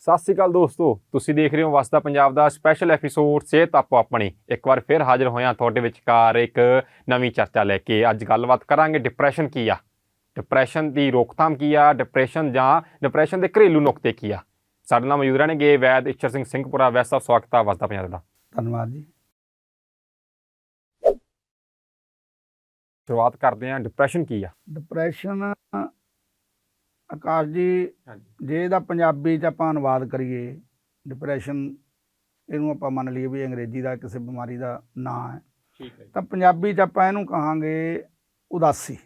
ਸਤਿ ਸ਼੍ਰੀ ਅਕਾਲ ਦੋਸਤੋ। ਤੁਸੀਂ ਦੇਖ ਰਹੇ ਹੋ ਵਸਦਾ ਪੰਜਾਬ ਦਾ ਸਪੈਸ਼ਲ ਐਪੀਸੋਡ ਸਿਹਤ ਆਪੋ ਆਪਣੀ। ਇੱਕ ਵਾਰ ਫਿਰ ਹਾਜ਼ਰ ਹੋਇਆ ਤੁਹਾਡੇ ਵਿਚਕਾਰ ਇੱਕ ਨਵੀਂ ਚਰਚਾ ਲੈ ਕੇ। ਅੱਜ ਗੱਲਬਾਤ ਕਰਾਂਗੇ ਡਿਪਰੈਸ਼ਨ ਕੀ ਆ? ਡਿਪਰੈਸ਼ਨ ਦੀ ਰੋਕਥਾਮ ਕੀ ਆ? ਡਿਪਰੈਸ਼ਨ ਜਾਂ ਡਿਪਰੈਸ਼ਨ ਦੇ ਘਰੇਲੂ ਨੁਕਤੇ ਕੀ ਆ? ਸਾਡੇ ਨਾਲ ਮੌਜੂਦ ਰਹਿਣਗੇ ਵੈਦ ਇੱਛਰ ਸਿੰਘ ਸਿੰਘਪੁਰਾ। ਵੈਦ ਸਾਹਿਬ ਸਵਾਗਤ ਆ ਵਸਦਾ ਪੰਜਾਬ ਦਾ। ਧੰਨਵਾਦ ਜੀ। ਸ਼ੁਰੂਆਤ ਕਰਦੇ ਹਾਂ। ਡਿਪਰੈਸ਼ਨ ਕੀ ਆ? ਡਿਪਰੈਸ਼ਨ ਆਕਾਸ਼ ਜੀ ਜੇ ਇਹਦਾ ਪੰਜਾਬੀ ਚ ਆਪਾਂ ਅਨੁਵਾਦ ਕਰੀਏ ਡਿਪਰੈਸ਼ਨ ਇਹਨੂੰ ਆਪਾਂ ਮੰਨ ਲਈਏ ਵੀ ਅੰਗਰੇਜ਼ੀ ਦਾ ਕਿਸੇ ਬਿਮਾਰੀ ਦਾ ਨਾਂ ਹੈ। ਠੀਕ ਹੈ ਤਾਂ ਪੰਜਾਬੀ ਚ ਆਪਾਂ ਇਹਨੂੰ ਕਹਾਂਗੇ ਉਦਾਸੀ।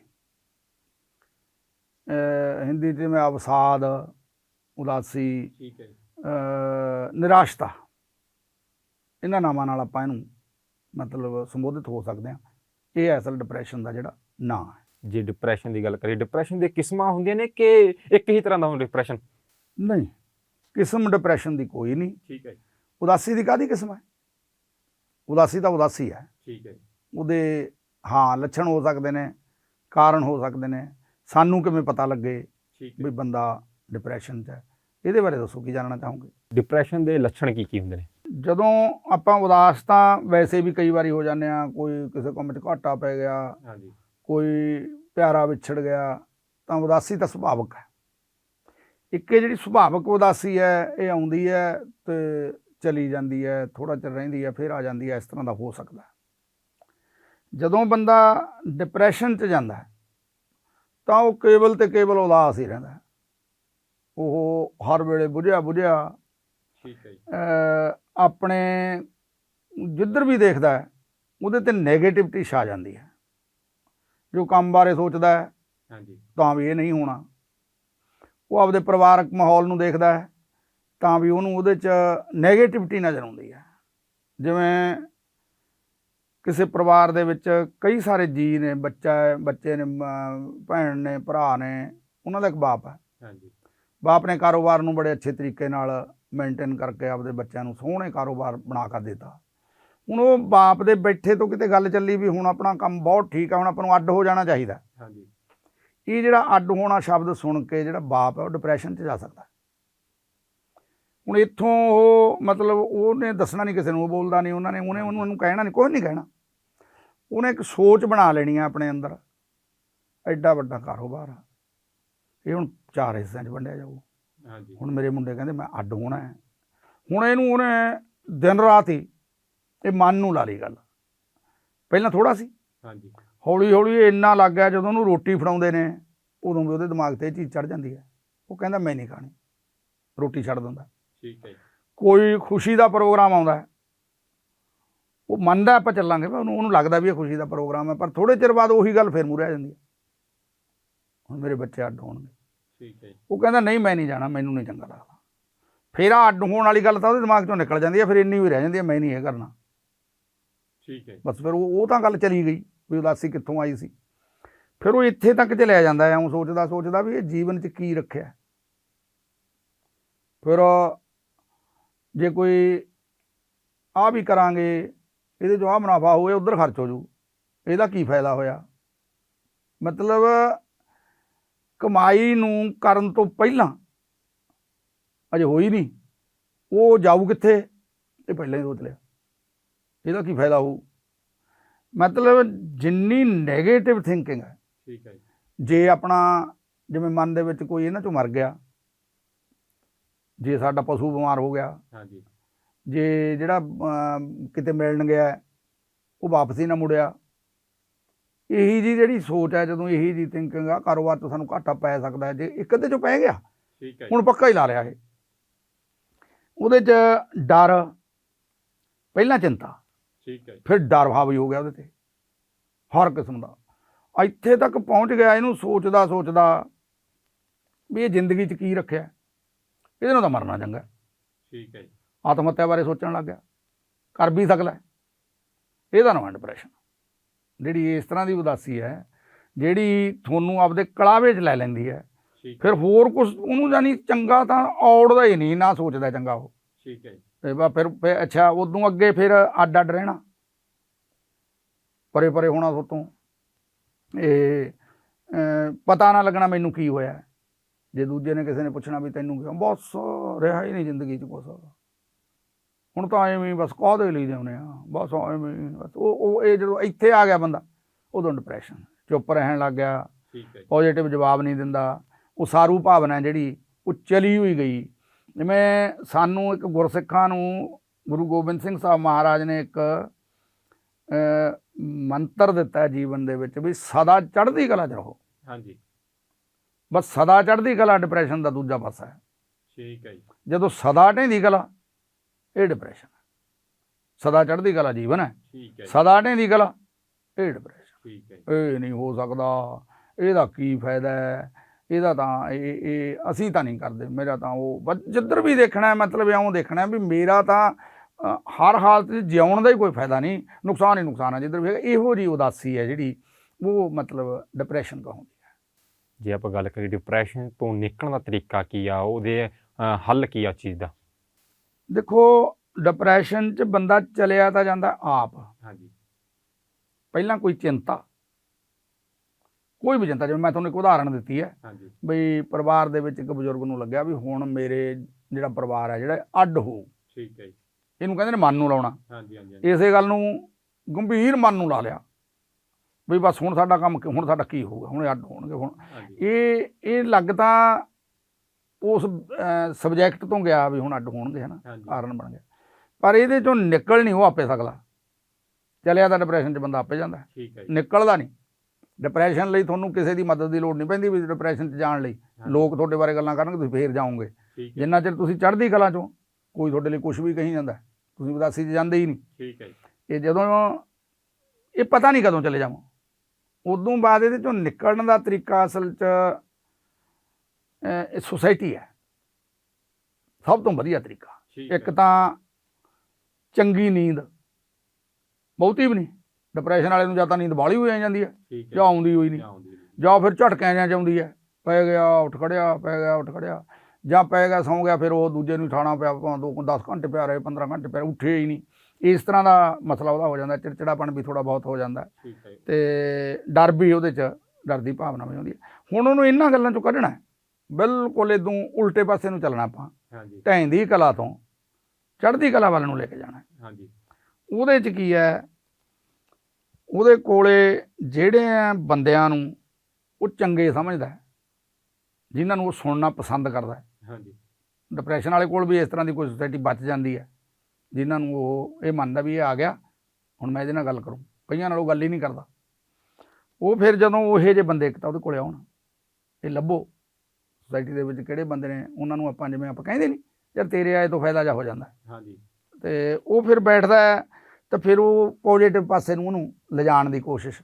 ਹਿੰਦੀ ਚ ਮੈਂ ਅਵਸਾਦ ਉਦਾਸੀ ਠੀਕ ਹੈ ਅਹ ਨਿਰਾਸ਼ਤਾ। ਇਹਨਾਂ ਨਾਮਾਂ ਨਾਲ ਆਪਾਂ ਇਹਨੂੰ ਮਤਲਬ ਸੰਬੋਧਿਤ ਹੋ ਸਕਦੇ ਹਾਂ। ਇਹ ਅਸਲ ਡਿਪਰੈਸ਼ਨ ਦਾ ਜਿਹੜਾ ਨਾਂ ਹੈ। ਜੇ ਡਿਪਰੈਸ਼ਨ ਦੀ ਗੱਲ ਕਰੀਏ ਡਿਪਰੈਸ਼ਨ ਦੇ ਕਿਸਮਾਂ ਹੁੰਦੀਆਂ ਨੇ ਕਿ ਇੱਕ ਹੀ ਤਰ੍ਹਾਂ ਦਾ ਹੁੰਦਾ ਡਿਪਰੈਸ਼ਨ ਨਹੀਂ ਕਿਸਮ ਡਿਪਰੈਸ਼ਨ ਦੀ ਕੋਈ ਨਹੀਂ। ਠੀਕ ਹੈ ਉਦਾਸੀ ਦੀ ਕਾਦੀ ਕਿਸਮ ਹੈ? ਉਦਾਸੀ ਤਾਂ ਉਦਾਸੀ ਹੈ। ਠੀਕ ਹੈ ਉਹਦੇ ਹਾਂ ਲੱਛਣ ਹੋ ਸਕਦੇ ਨੇ ਕਾਰਨ ਹੋ ਸਕਦੇ ਨੇ ਸਾਨੂੰ ਕਿਵੇਂ ਪਤਾ ਲੱਗੇ ਵੀ ਬੰਦਾ ਡਿਪਰੈਸ਼ਨ 'ਚ ਹੈ? ਇਹਦੇ ਬਾਰੇ ਦੱਸੋ ਕੀ ਜਾਣਨਾ ਚਾਹੋਗੇ? ਡਿਪਰੈਸ਼ਨ ਦੇ ਲੱਛਣ ਕੀ ਕੀ ਹੁੰਦੇ ਨੇ? ਜਦੋਂ ਆਪਾਂ ਉਦਾਸ ਤਾਂ ਵੈਸੇ ਵੀ ਕਈ ਵਾਰੀ ਹੋ ਜਾਂਦੇ ਆ ਕੋਈ ਕਿਸੇ ਕੰਮ 'ਚ ਘਾਟਾ ਪੈ ਗਿਆ ਹਾਂਜੀ। ਕੋਈ ਪਿਆਰਾ ਵਿਛੜ ਗਿਆ ਤਾਂ ਉਦਾਸੀ ਤਾਂ ਸੁਭਾਵਕ ਹੈ ਇੱਕ ਇਹ ਜਿਹੜੀ ਸੁਭਾਵਕ ਉਦਾਸੀ ਹੈ ਇਹ ਆਉਂਦੀ ਹੈ ਤੇ ਚਲੀ ਜਾਂਦੀ ਹੈ ਥੋੜਾ ਚਿਰ ਰਹਿੰਦੀ ਹੈ ਫਿਰ ਆ ਜਾਂਦੀ ਹੈ ਇਸ ਤਰ੍ਹਾਂ ਦਾ ਹੋ ਸਕਦਾ। ਜਦੋਂ ਬੰਦਾ ਡਿਪਰੈਸ਼ਨ 'ਚ ਜਾਂਦਾ ਹੈ ਤਾਂ ਉਹ ਕੇਵਲ ਤੇ ਕੇਵਲ ਉਦਾਸ ਹੀ ਰਹਿੰਦਾ। ਉਹ ਹਰ ਵੇਲੇ ਬੁਝਿਆ ਬੁਝਿਆ ਠੀਕ ਹੈ ਅਹ ਆਪਣੇ ਜਿੱਧਰ ਵੀ ਦੇਖਦਾ ਉਹਦੇ ਤੇ 네ਗੇਟਿਵਿਟੀ ਛਾ ਜਾਂਦੀ ਹੈ ਜੋ ਕੰਮ ਬਾਰੇ ਸੋਚਦਾ ਹੈ ਹਾਂਜੀ। ਤਾਂ ਵੀ ਇਹ ਨਹੀਂ ਹੋਣਾ। ਉਹ ਆਪਦੇ ਪਰਿਵਾਰਕ ਮਾਹੌਲ ਨੂੰ ਦੇਖਦਾ ਹੈ ਤਾਂ ਵੀ ਉਹਨੂੰ ਉਹਦੇ 'ਚ 네ਗੇਟਿਵਿਟੀ ਨਜ਼ਰ ਆਉਂਦੀ ਹੈ। ਜਿਵੇਂ ਕਿਸੇ ਪਰਿਵਾਰ ਦੇ ਵਿੱਚ ਕਈ ਸਾਰੇ ਜੀ ਨੇ ਬੱਚਾ ਹੈ ਬੱਚੇ ਨੇ ਭੈਣ ਨੇ ਭਰਾ ਨੇ ਉਹਨਾਂ ਦਾ ਇੱਕ ਬਾਪ ਹੈ। ਹਾਂਜੀ। ਬਾਪ ਨੇ ਕਾਰੋਬਾਰ ਨੂੰ ਬੜੇ ਅੱਛੇ ਤਰੀਕੇ ਨਾਲ ਮੇਨਟੇਨ ਕਰਕੇ ਆਪਦੇ ਬੱਚਿਆਂ ਨੂੰ ਸੋਹਣੇ ਕਾਰੋਬਾਰ ਬਣਾ ਕੇ ਦਿੱਤਾ। ਹੁਣ ਉਹ ਬਾਪ ਦੇ ਬੈਠੇ ਤੋਂ ਕਿਤੇ ਗੱਲ ਚੱਲੀ ਵੀ ਹੁਣ ਆਪਣਾ ਕੰਮ ਬਹੁਤ ਠੀਕ ਆ ਹੁਣ ਆਪਾਂ ਨੂੰ ਅੱਡ ਹੋ ਜਾਣਾ ਚਾਹੀਦਾ। ਹਾਂਜੀ। ਇਹ ਜਿਹੜਾ ਅੱਡ ਹੋਣਾ ਸ਼ਬਦ ਸੁਣ ਕੇ ਜਿਹੜਾ ਬਾਪ ਹੈ ਉਹ ਡਿਪਰੈਸ਼ਨ 'ਚ ਜਾ ਸਕਦਾ। ਹੁਣ ਇੱਥੋਂ ਉਹ ਮਤਲਬ ਉਹਨੇ ਦੱਸਣਾ ਨਹੀਂ ਕਿਸੇ ਨੂੰ ਉਹ ਬੋਲਦਾ ਨਹੀਂ ਉਹਨਾਂ ਨੇ ਉਹਨੇ ਉਹਨੂੰ ਉਹਨੂੰ ਕਹਿਣਾ ਨਹੀਂ ਕੁਝ ਨਹੀਂ ਕਹਿਣਾ। ਉਹਨੇ ਇੱਕ ਸੋਚ ਬਣਾ ਲੈਣੀ ਆ ਆਪਣੇ ਅੰਦਰ ਐਡਾ ਵੱਡਾ ਕਾਰੋਬਾਰ ਆ। ਇਹ ਹੁਣ ਚਾਰ ਹਿੱਸਿਆਂ 'ਚ ਵੰਡਿਆ ਜਾਊ। ਹਾਂਜੀ। ਹੁਣ ਮੇਰੇ ਮੁੰਡੇ ਕਹਿੰਦੇ ਮੈਂ ਅੱਡ ਹੋਣਾ ਹੈ। ਹੁਣ ਇਹਨੂੰ ਉਹਨੇ ਦਿਨ ਰਾਤ ਹੀ ਇਹ ਮਨ ਨੂੰ ਲਾ ਲਈ ਗੱਲ। ਪਹਿਲਾਂ ਥੋੜਾ ਸੀ। ਹਾਂਜੀ। ਹੌਲੀ ਹੌਲੀ ਇੰਨਾ ਲੱਗ ਗਿਆ ਜਦੋਂ ਉਹਨੂੰ ਰੋਟੀ ਫੜਾਉਂਦੇ ਨੇ ਉਦੋਂ ਵੀ ਉਹਦੇ ਦਿਮਾਗ ਤੇ ਇਹ ਚੀਜ਼ ਚੜ ਜਾਂਦੀ ਹੈ। ਉਹ ਕਹਿੰਦਾ ਮੈਂ ਨਹੀਂ ਖਾਣੀ। ਰੋਟੀ ਛੱਡ ਦਿੰਦਾ। ਠੀਕ ਹੈ ਕੋਈ ਖੁਸ਼ੀ ਦਾ ਪ੍ਰੋਗਰਾਮ ਆਉਂਦਾ ਹੈ। ਉਹ ਮੰਨਦਾ ਆਪਾਂ ਚੱਲਾਂਗੇ ਪਰ ਉਹਨੂੰ ਉਹਨੂੰ ਲੱਗਦਾ ਵੀ ਇਹ ਖੁਸ਼ੀ ਦਾ ਪ੍ਰੋਗਰਾਮ ਹੈ ਪਰ ਥੋੜੇ ਚਿਰ ਬਾਅਦ ਉਹੀ ਗੱਲ ਫੇਰ ਮੂਰੇ ਆ ਜਾਂਦੀ ਹੈ। ਹੁਣ ਮੇਰੇ ਬੱਚੇ ਅੱਡ ਹੋਣਗੇ। ਠੀਕ ਹੈ ਉਹ ਕਹਿੰਦਾ ਨਹੀਂ ਮੈਂ ਨਹੀਂ ਜਾਣਾ ਮੈਨੂੰ ਨਹੀਂ ਚੰਗਾ ਲੱਗਦਾ। ਫਿਰ ਆ ਅੱਡ ਹੋਣ ਵਾਲੀ ਗੱਲ ਤਾਂ ਉਹਦੇ ਦਿਮਾਗ ਚੋਂ ਨਿਕਲ ਜਾਂਦੀ ਹੈ ਫਿਰ ਇੰਨੀ ਵੀ ਰਹਿ ਜਾਂਦੀ ਹੈ ਮੈਂ ਨਹੀਂ ਇਹ ਕਰਨਾ। ਠੀਕ ਹੈ ਬਸ ਫਿਰ ਉਹ ਉਹ ਤਾਂ ਗੱਲ ਚਲੀ ਗਈ ਵੀ ਉਦਾਸੀ ਕਿੱਥੋਂ ਆਈ ਸੀ। ਫਿਰ ਉਹ ਇੱਥੇ ਤੱਕ ਚਲਿਆ ਜਾਂਦਾ ਹੈ ਉਹ ਸੋਚਦਾ ਸੋਚਦਾ ਵੀ ਇਹ ਜੀਵਨ 'ਚ ਕੀ ਰੱਖਿਆ। ਫਿਰ ਜੇ ਕੋਈ ਆ ਵੀ ਕਰਾਂਗੇ, ਇਹਦੇ 'ਚੋਂ ਆ ਮੁਨਾਫਾ ਹੋਵੇ, ਉਧਰ ਖਰਚ ਹੋ ਜੂ। ਇਹਦਾ ਕੀ ਫਾਇਦਾ ਹੋਇਆ? ਮਤਲਬ ਕਮਾਈ ਨੂੰ ਕਰਨ ਤੋਂ ਪਹਿਲਾਂ ਅਜੇ ਹੋਈ ਨਹੀਂ। ਉਹ ਜਾਊ ਕਿੱਥੇ? ਇਹ ਪਹਿਲਾਂ ਹੀ ਸੋਚ ਲਿਆ। ਇਹਦਾ ਕੀ ਫਾਇਦਾ ਹੋਊ? ਮਤਲਬ ਜਿੰਨੀ 네ਗੇਟਿਵ ਥਿੰਕਿੰਗ ਹੈ ਠੀਕ ਹੈ ਜੇ। ਆਪਣਾ ਜਿਵੇਂ ਮਨ ਦੇ ਵਿੱਚ ਕੋਈ ਇਹਨਾਂ ਚੋਂ ਮਰ ਗਿਆ ਜੇ ਸਾਡਾ ਪਸ਼ੂ ਬਿਮਾਰ ਹੋ ਗਿਆ ਹਾਂਜੀ। ਜੇ ਜਿਹੜਾ ਕਿਤੇ ਮਿਲਣ ਗਿਆ ਉਹ ਵਾਪਸ ਨਾ ਮੁੜਿਆ ਇਹੀ ਜੀ ਜਿਹੜੀ ਸੋਚ ਹੈ ਜਦੋਂ ਇਹੀ ਜੀ ਥਿੰਕਿੰਗ ਆ ਕਾਰੋਬਾਰ ਤੋਂ ਸਾਨੂੰ ਘਾਟਾ ਪੈ ਸਕਦਾ ਹੈ ਜੇ ਇੱਕ ਅੱਧੇ ਚੋਂ ਪੈ ਗਿਆ ਠੀਕ ਹੈ ਹੁਣ ਪੱਕਾ ਹੀ ਲਾ ਲਿਆ ਇਹ। ਉਹਦੇ 'ਚ ਡਰ ਪਹਿਲਾਂ ਚਿੰਤਾ ਠੀਕ ਹੈ ਫਿਰ ਡਰ ਹਾਵੀ ਹੋ ਗਿਆ ਉਹਦੇ ਤੇ। ਹਰ ਕਿਸਮ ਦਾ। ਇੱਥੇ ਤੱਕ ਪਹੁੰਚ ਗਿਆ ਇਹਨੂੰ ਸੋਚਦਾ ਸੋਚਦਾ ਵੀ ਇਹ ਜ਼ਿੰਦਗੀ 'ਚ ਕੀ ਰੱਖਿਆ। ਇਹਦੇ ਨਾਲ ਤਾਂ ਮਰਨਾ ਚੰਗਾ। ਠੀਕ ਹੈ ਆਤਮ ਹੱਤਿਆ ਬਾਰੇ ਸੋਚਣ ਲੱਗ ਗਿਆ। ਕਰ ਵੀ ਸਕਦਾ। ਇਹਦਾ ਨਾਮ ਡਿਪਰੈਸ਼ਨ ਜਿਹੜੀ ਇਸ ਤਰ੍ਹਾਂ ਦੀ ਉਦਾਸੀ ਹੈ ਜਿਹੜੀ ਤੁਹਾਨੂੰ ਆਪਦੇ ਕਲਾਵੇ 'ਚ ਲੈ ਲੈਂਦੀ ਹੈ ਫਿਰ ਹੋਰ ਕੁਝ ਉਹਨੂੰ ਜਾਨੀ ਚੰਗਾ ਤਾਂ ਔੜਦਾ ਹੀ ਨਹੀਂ ਨਾ ਸੋਚਦਾ ਚੰਗਾ ਉਹ। ਠੀਕ ਹੈ ਤੇ ਬਾ ਫਿਰ ਫਿਰ ਅੱਛਾ ਉਦੋਂ ਅੱਗੇ ਫਿਰ ਅੱਡ ਅੱਡ ਰਹਿਣਾ। ਪਰੇ ਪਰੇ ਹੋਣਾ ਸੋਤੋਂ। ਇਹ ਪਤਾ ਨਾ ਲੱਗਣਾ ਮੈਨੂੰ ਕੀ ਹੋਇਆ। ਜੇ ਦੂਜੇ ਨੇ ਕਿਸੇ ਨੇ ਪੁੱਛਣਾ ਵੀ ਤੈਨੂੰ ਕਿਉਂ ਬਸ ਰਿਹਾ ਹੀ ਨਹੀਂ ਜ਼ਿੰਦਗੀ 'ਚ ਕੁਛ। ਹੁਣ ਤਾਂ ਐਵੇਂ ਹੀ ਬਸ ਕਾਹਦੇ ਲਈ ਜਾਂਦੇ ਆ। ਬਸ ਐਵੇਂ ਉਹ ਉਹ ਇਹ ਜਦੋਂ ਇੱਥੇ ਆ ਗਿਆ ਬੰਦਾ ਉਦੋਂ ਡਿਪਰੈਸ਼ਨ ਚੁੱਪ ਰਹਿਣ ਲੱਗ ਗਿਆ। ਠੀਕ ਹੈ ਪੋਜ਼ਿਟਿਵ ਜਵਾਬ ਨਹੀਂ ਦਿੰਦਾ। ਉਸਾਰੂ ਭਾਵਨਾ ਹੈ ਜਿਹੜੀ ਉਹ ਚਲੀ ਹੋਈ ਗਈ। ਜਿਵੇਂ ਸਾਨੂੰ ਇੱਕ ਗੁਰਸਿੱਖਾਂ ਨੂੰ ਗੁਰੂ ਗੋਬਿੰਦ ਸਿੰਘ ਸਾਹਿਬ ਮਹਾਰਾਜ ਨੇ ਇੱਕ ਮੰਤਰ ਦਿੱਤਾ ਜੀਵਨ ਦੇ ਵਿੱਚ ਵੀ ਸਦਾ ਚੜ੍ਹਦੀ ਕਲਾ 'ਚ ਰਹੋ। ਹਾਂਜੀ। ਬਸ ਸਦਾ ਚੜ੍ਹਦੀ ਕਲਾ ਡਿਪਰੈਸ਼ਨ ਦਾ ਦੂਜਾ ਪਾਸਾ ਹੈ। ਠੀਕ ਹੈ ਜੀ। ਜਦੋਂ ਸਦਾ ਢਹਿੰਦੀ ਕਲਾ ਇਹ ਡਿਪਰੈਸ਼ਨ ਹੈ। ਸਦਾ ਚੜ੍ਹਦੀ ਕਲਾ ਜੀਵਨ ਹੈ। ਠੀਕ ਹੈ ਸਦਾ ਢਹਿੰਦੀ ਕਲਾ ਇਹ ਡਿਪਰੈਸ਼ਨ ਠੀਕ ਹੈ ਇਹ ਨਹੀਂ ਹੋ ਸਕਦਾ। ਇਹਦਾ ਕੀ ਫਾਇਦਾ ਹੈ? ਇਹਦਾ ਤਾਂ ਇਹ ਇਹ ਅਸੀਂ ਤਾਂ ਨਹੀਂ ਕਰਦੇ। ਮੇਰਾ ਤਾਂ ਉਹ ਜਿੱਧਰ ਵੀ ਦੇਖਣਾ ਹੈ ਮਤਲਬ ਇਉਂ ਦੇਖਣਾ ਹੈ ਵੀ ਮੇਰਾ ਤਾਂ ਹਰ ਹਾਲਤ 'ਚ ਜਿਉਣ ਦਾ ਹੀ ਕੋਈ ਫਾਇਦਾ ਨਹੀਂ। ਨੁਕਸਾਨ ਹੀ ਨੁਕਸਾਨ ਹੈ ਜਿੱਧਰ ਵੀ ਇਹੋ ਜੀ ਉਦਾਸੀ ਹੈ ਜਿਹੜੀ ਉਹ ਮਤਲਬ ਡਿਪਰੈਸ਼ਨ ਕਹਾਉਂਦੀ ਜੇ ਆਪਾਂ ਗੱਲ ਕਰੀਏ ਡਿਪਰੈਸ਼ਨ ਤੋਂ ਨਿਕਲਣ ਦਾ ਤਰੀਕਾ ਕੀ ਆ ਉਹਦੇ ਹੱਲ ਕੀ ਆ ਚੀਜ਼ ਦਾ? ਦੇਖੋ ਡਿਪਰੈਸ਼ਨ 'ਚ ਬੰਦਾ ਚਲਿਆ ਤਾਂ ਜਾਂਦਾ ਆਪ। ਹਾਂਜੀ। ਪਹਿਲਾਂ ਕੋਈ ਚਿੰਤਾ। ਕੋਈ ਵੀ ਚਿੰਤਾ ਜਿਵੇਂ ਮੈਂ ਤੁਹਾਨੂੰ ਇੱਕ ਉਦਾਹਰਣ ਦਿੱਤੀ ਹੈ ਹਾਂਜੀ। ਬਈ ਪਰਿਵਾਰ ਦੇ ਵਿੱਚ ਇੱਕ ਬਜ਼ੁਰਗ ਨੂੰ ਲੱਗਿਆ ਵੀ ਹੁਣ ਮੇਰੇ ਜਿਹੜਾ ਪਰਿਵਾਰ ਹੈ ਜਿਹੜਾ ਅੱਡ ਹੋਊ ਠੀਕ ਹੈ ਜੀ। ਇਹਨੂੰ ਕਹਿੰਦੇ ਨੇ ਮਨ ਨੂੰ ਲਾਉਣਾ। ਹਾਂਜੀ ਹਾਂਜੀ ਇਸੇ ਗੱਲ ਨੂੰ ਗੰਭੀਰ ਮਨ ਨੂੰ ਲਾ ਲਿਆ ਵੀ ਬਸ ਹੁਣ ਸਾਡਾ ਕੰਮ ਹੁਣ ਸਾਡਾ ਕੀ ਹੋਊਗਾ ਹੁਣ ਅੱਡ ਹੋਣਗੇ ਹੁਣ ਇਹ ਇਹ ਲੱਗ ਤਾਂ ਉਸ ਸਬਜੈਕਟ ਤੋਂ ਗਿਆ ਵੀ ਹੁਣ ਅੱਡ ਹੋਣਗੇ ਹਨਾ ਕਾਰਨ ਬਣ ਗਿਆ। ਪਰ ਇਹਦੇ ਚੋਂ ਨਿਕਲ ਨਹੀਂ ਉਹ ਆਪੇ ਸਕਦਾ ਚਲਿਆ ਤਾਂ ਡਿਪਰੈਸ਼ਨ 'ਚ ਬੰਦਾ ਆਪੇ ਜਾਂਦਾ। ਹੈ ਨਿਕਲਦਾ ਨਹੀਂ। ਡਿਪਰੈਸ਼ਨ ਲਈ ਤੁਹਾਨੂੰ ਕਿਸੇ ਦੀ ਮਦਦ ਦੀ ਲੋੜ ਨਹੀਂ ਪੈਂਦੀ ਵੀ ਡਿਪਰੈਸ਼ਨ 'ਚ ਜਾਣ ਲਈ। ਲੋਕ ਤੁਹਾਡੇ ਬਾਰੇ ਗੱਲਾਂ ਕਰਨਗੇ ਤੁਸੀਂ ਫੇਰ ਜਾਓਗੇ। ਜਿੰਨਾ ਚਿਰ ਤੁਸੀਂ ਚੜ੍ਹਦੀ ਕਲਾ 'ਚੋਂ ਕੋਈ ਤੁਹਾਡੇ ਲਈ ਕੁਝ ਵੀ ਕਹੀ ਜਾਂਦਾ ਤੁਸੀਂ ਉਦਾਸੀ 'ਚ ਜਾਂਦੇ ਹੀ ਨਹੀਂ। ਠੀਕ ਹੈ ਜੀ। ਇਹ ਜਦੋਂ ਇਹ ਪਤਾ ਨਹੀਂ ਕਦੋਂ ਚਲੇ ਜਾਵਾਂ। ਉਦੋਂ ਬਾਅਦ ਇਹਦੇ ਚੋਂ ਨਿਕਲਣ ਦਾ ਤਰੀਕਾ ਅਸਲ 'ਚ ਇਹ ਸੁਸਾਇਟੀ ਹੈ। ਸਭ ਤੋਂ ਵਧੀਆ ਤਰੀਕਾ। ਇੱਕ ਤਾਂ ਚੰਗੀ ਨੀਂਦ। ਬਹੁਤੀ ਵੀ ਨਹੀਂ। ਡਿਪਰੈਸ਼ਨ ਵਾਲੇ ਨੂੰ ਜਾਂ ਤਾਂ ਨੀਂਦ ਬਾਹਲੀ ਹੋਈ ਜਾਂਦੀ ਹੈ। ਜਾਂ ਆਉਂਦੀ ਹੋਈ ਨਹੀਂ ਜਾਂ ਫਿਰ ਝਟਕਿਆਂ ਜਾਂ ਆਉਂਦੀ ਹੈ ਪੈ ਗਿਆ ਉੱਠ ਖੜਿਆ ਪੈ ਗਿਆ ਉੱਠ ਖੜਿਆ। ਜਾਂ ਪੈ ਗਿਆ ਸੌਂ ਗਿਆ ਫਿਰ ਉਹ ਦੂਜੇ ਨੂੰ ਠਾਣਾ ਪਿਆ ਭਾਵੇਂ ਦੋ 10 ਘੰਟੇ ਪਿਆ ਰਹੇ 15 ਘੰਟੇ ਪਿਆ ਉੱਠੇ ਹੀ ਨਹੀਂ ਇਸ ਤਰ੍ਹਾਂ ਦਾ ਮਸਲਾ ਉਹਦਾ ਹੋ ਜਾਂਦਾ ਚਿੜਚਿੜਾਪਣ ਵੀ ਥੋੜਾ ਬਹੁਤ ਹੋ ਜਾਂਦਾ। ਤੇ ਡਰ ਵੀ ਉਹਦੇ 'ਚ ਡਰ ਦੀ ਭਾਵਨਾ ਵੀ ਆਉਂਦੀ ਹੈ ਹੁਣ ਉਹਨੂੰ ਇਹਨਾਂ ਗੱਲਾਂ 'ਚੋਂ ਕੱਢਣਾ। ਬਿਲਕੁਲ ਇਦੋਂ ਉਲਟੇ ਪਾਸੇ ਨੂੰ ਚੱਲਣਾ ਆਪਾਂ। ਹਾਂਜੀ। ਢਹਿੰਦੀ ਕਲਾ ਤੋਂ ਚੜ੍ਹਦੀ ਕਲਾ ਵੱਲ ਨੂੰ ਲੈ ਕੇ ਜਾਣਾ। ਹਾਂਜੀ। ਉਹਦੇ 'ਚ ਕੀ ਹੈ ਉਹਦੇ ਕੋਲੇ ਜਿਹੜੇ ਆ ਬੰਦਿਆਂ ਨੂੰ ਉਹ ਚੰਗੇ ਸਮਝਦਾ ਹੈ ਜਿਨ੍ਹਾਂ ਨੂੰ ਉਹ ਸੁਣਨਾ ਪਸੰਦ ਕਰਦਾ ਹੈ। ਹਾਂਜੀ। ਡਿਪਰੈਸ਼ਨ ਵਾਲੇ ਕੋਲ ਵੀ ਇਸ ਤਰ੍ਹਾਂ ਦੀ ਕੋਈ ਸੁਸਾਇਟੀ ਬਚ ਜਾਂਦੀ ਹੈ ਜਿਨ੍ਹਾਂ ਨੂੰ ਉਹ ਇਹ ਮੰਨਦਾ ਵੀ ਇਹ ਆ ਗਿਆ ਹੁਣ ਮੈਂ ਇਹਦੇ ਨਾਲ ਗੱਲ ਕਰੂੰ। ਕਈਆਂ ਨਾਲ ਉਹ ਗੱਲ ਹੀ ਨਹੀਂ ਕਰਦਾ। ਉਹ ਫਿਰ ਜਦੋਂ ਉਹ ਇਹੋ ਜਿਹੇ ਬੰਦੇ ਇੱਕ ਤਾਂ ਉਹਦੇ ਕੋਲੇ ਆਉਣ ਇਹ ਲੱਭੋ ਸੁਸਾਇਟੀ ਦੇ ਵਿੱਚ ਕਿਹੜੇ ਬੰਦੇ ਨੇ ਉਹਨਾਂ ਨੂੰ ਆਪਾਂ ਜਿਵੇਂ ਆਪਾਂ ਕਹਿੰਦੇ ਨਹੀਂ ਯਾਰ ਤੇਰੇ ਆਏ ਤੋਂ ਫਾਇਦਾ ਜਾ ਹੋ ਜਾਂਦਾ। ਹਾਂਜੀ। ਤੇ ਉਹ ਫਿਰ ਬੈਠਦਾ ਹੈ ਤਾਂ ਫਿਰ ਉਹ ਪੋਜ਼ਿਟਿਵ ਪਾਸੇ ਨੂੰ ਉਹਨੂੰ ਲਿਜਾਣ ਦੀ ਕੋਸ਼ਿਸ਼।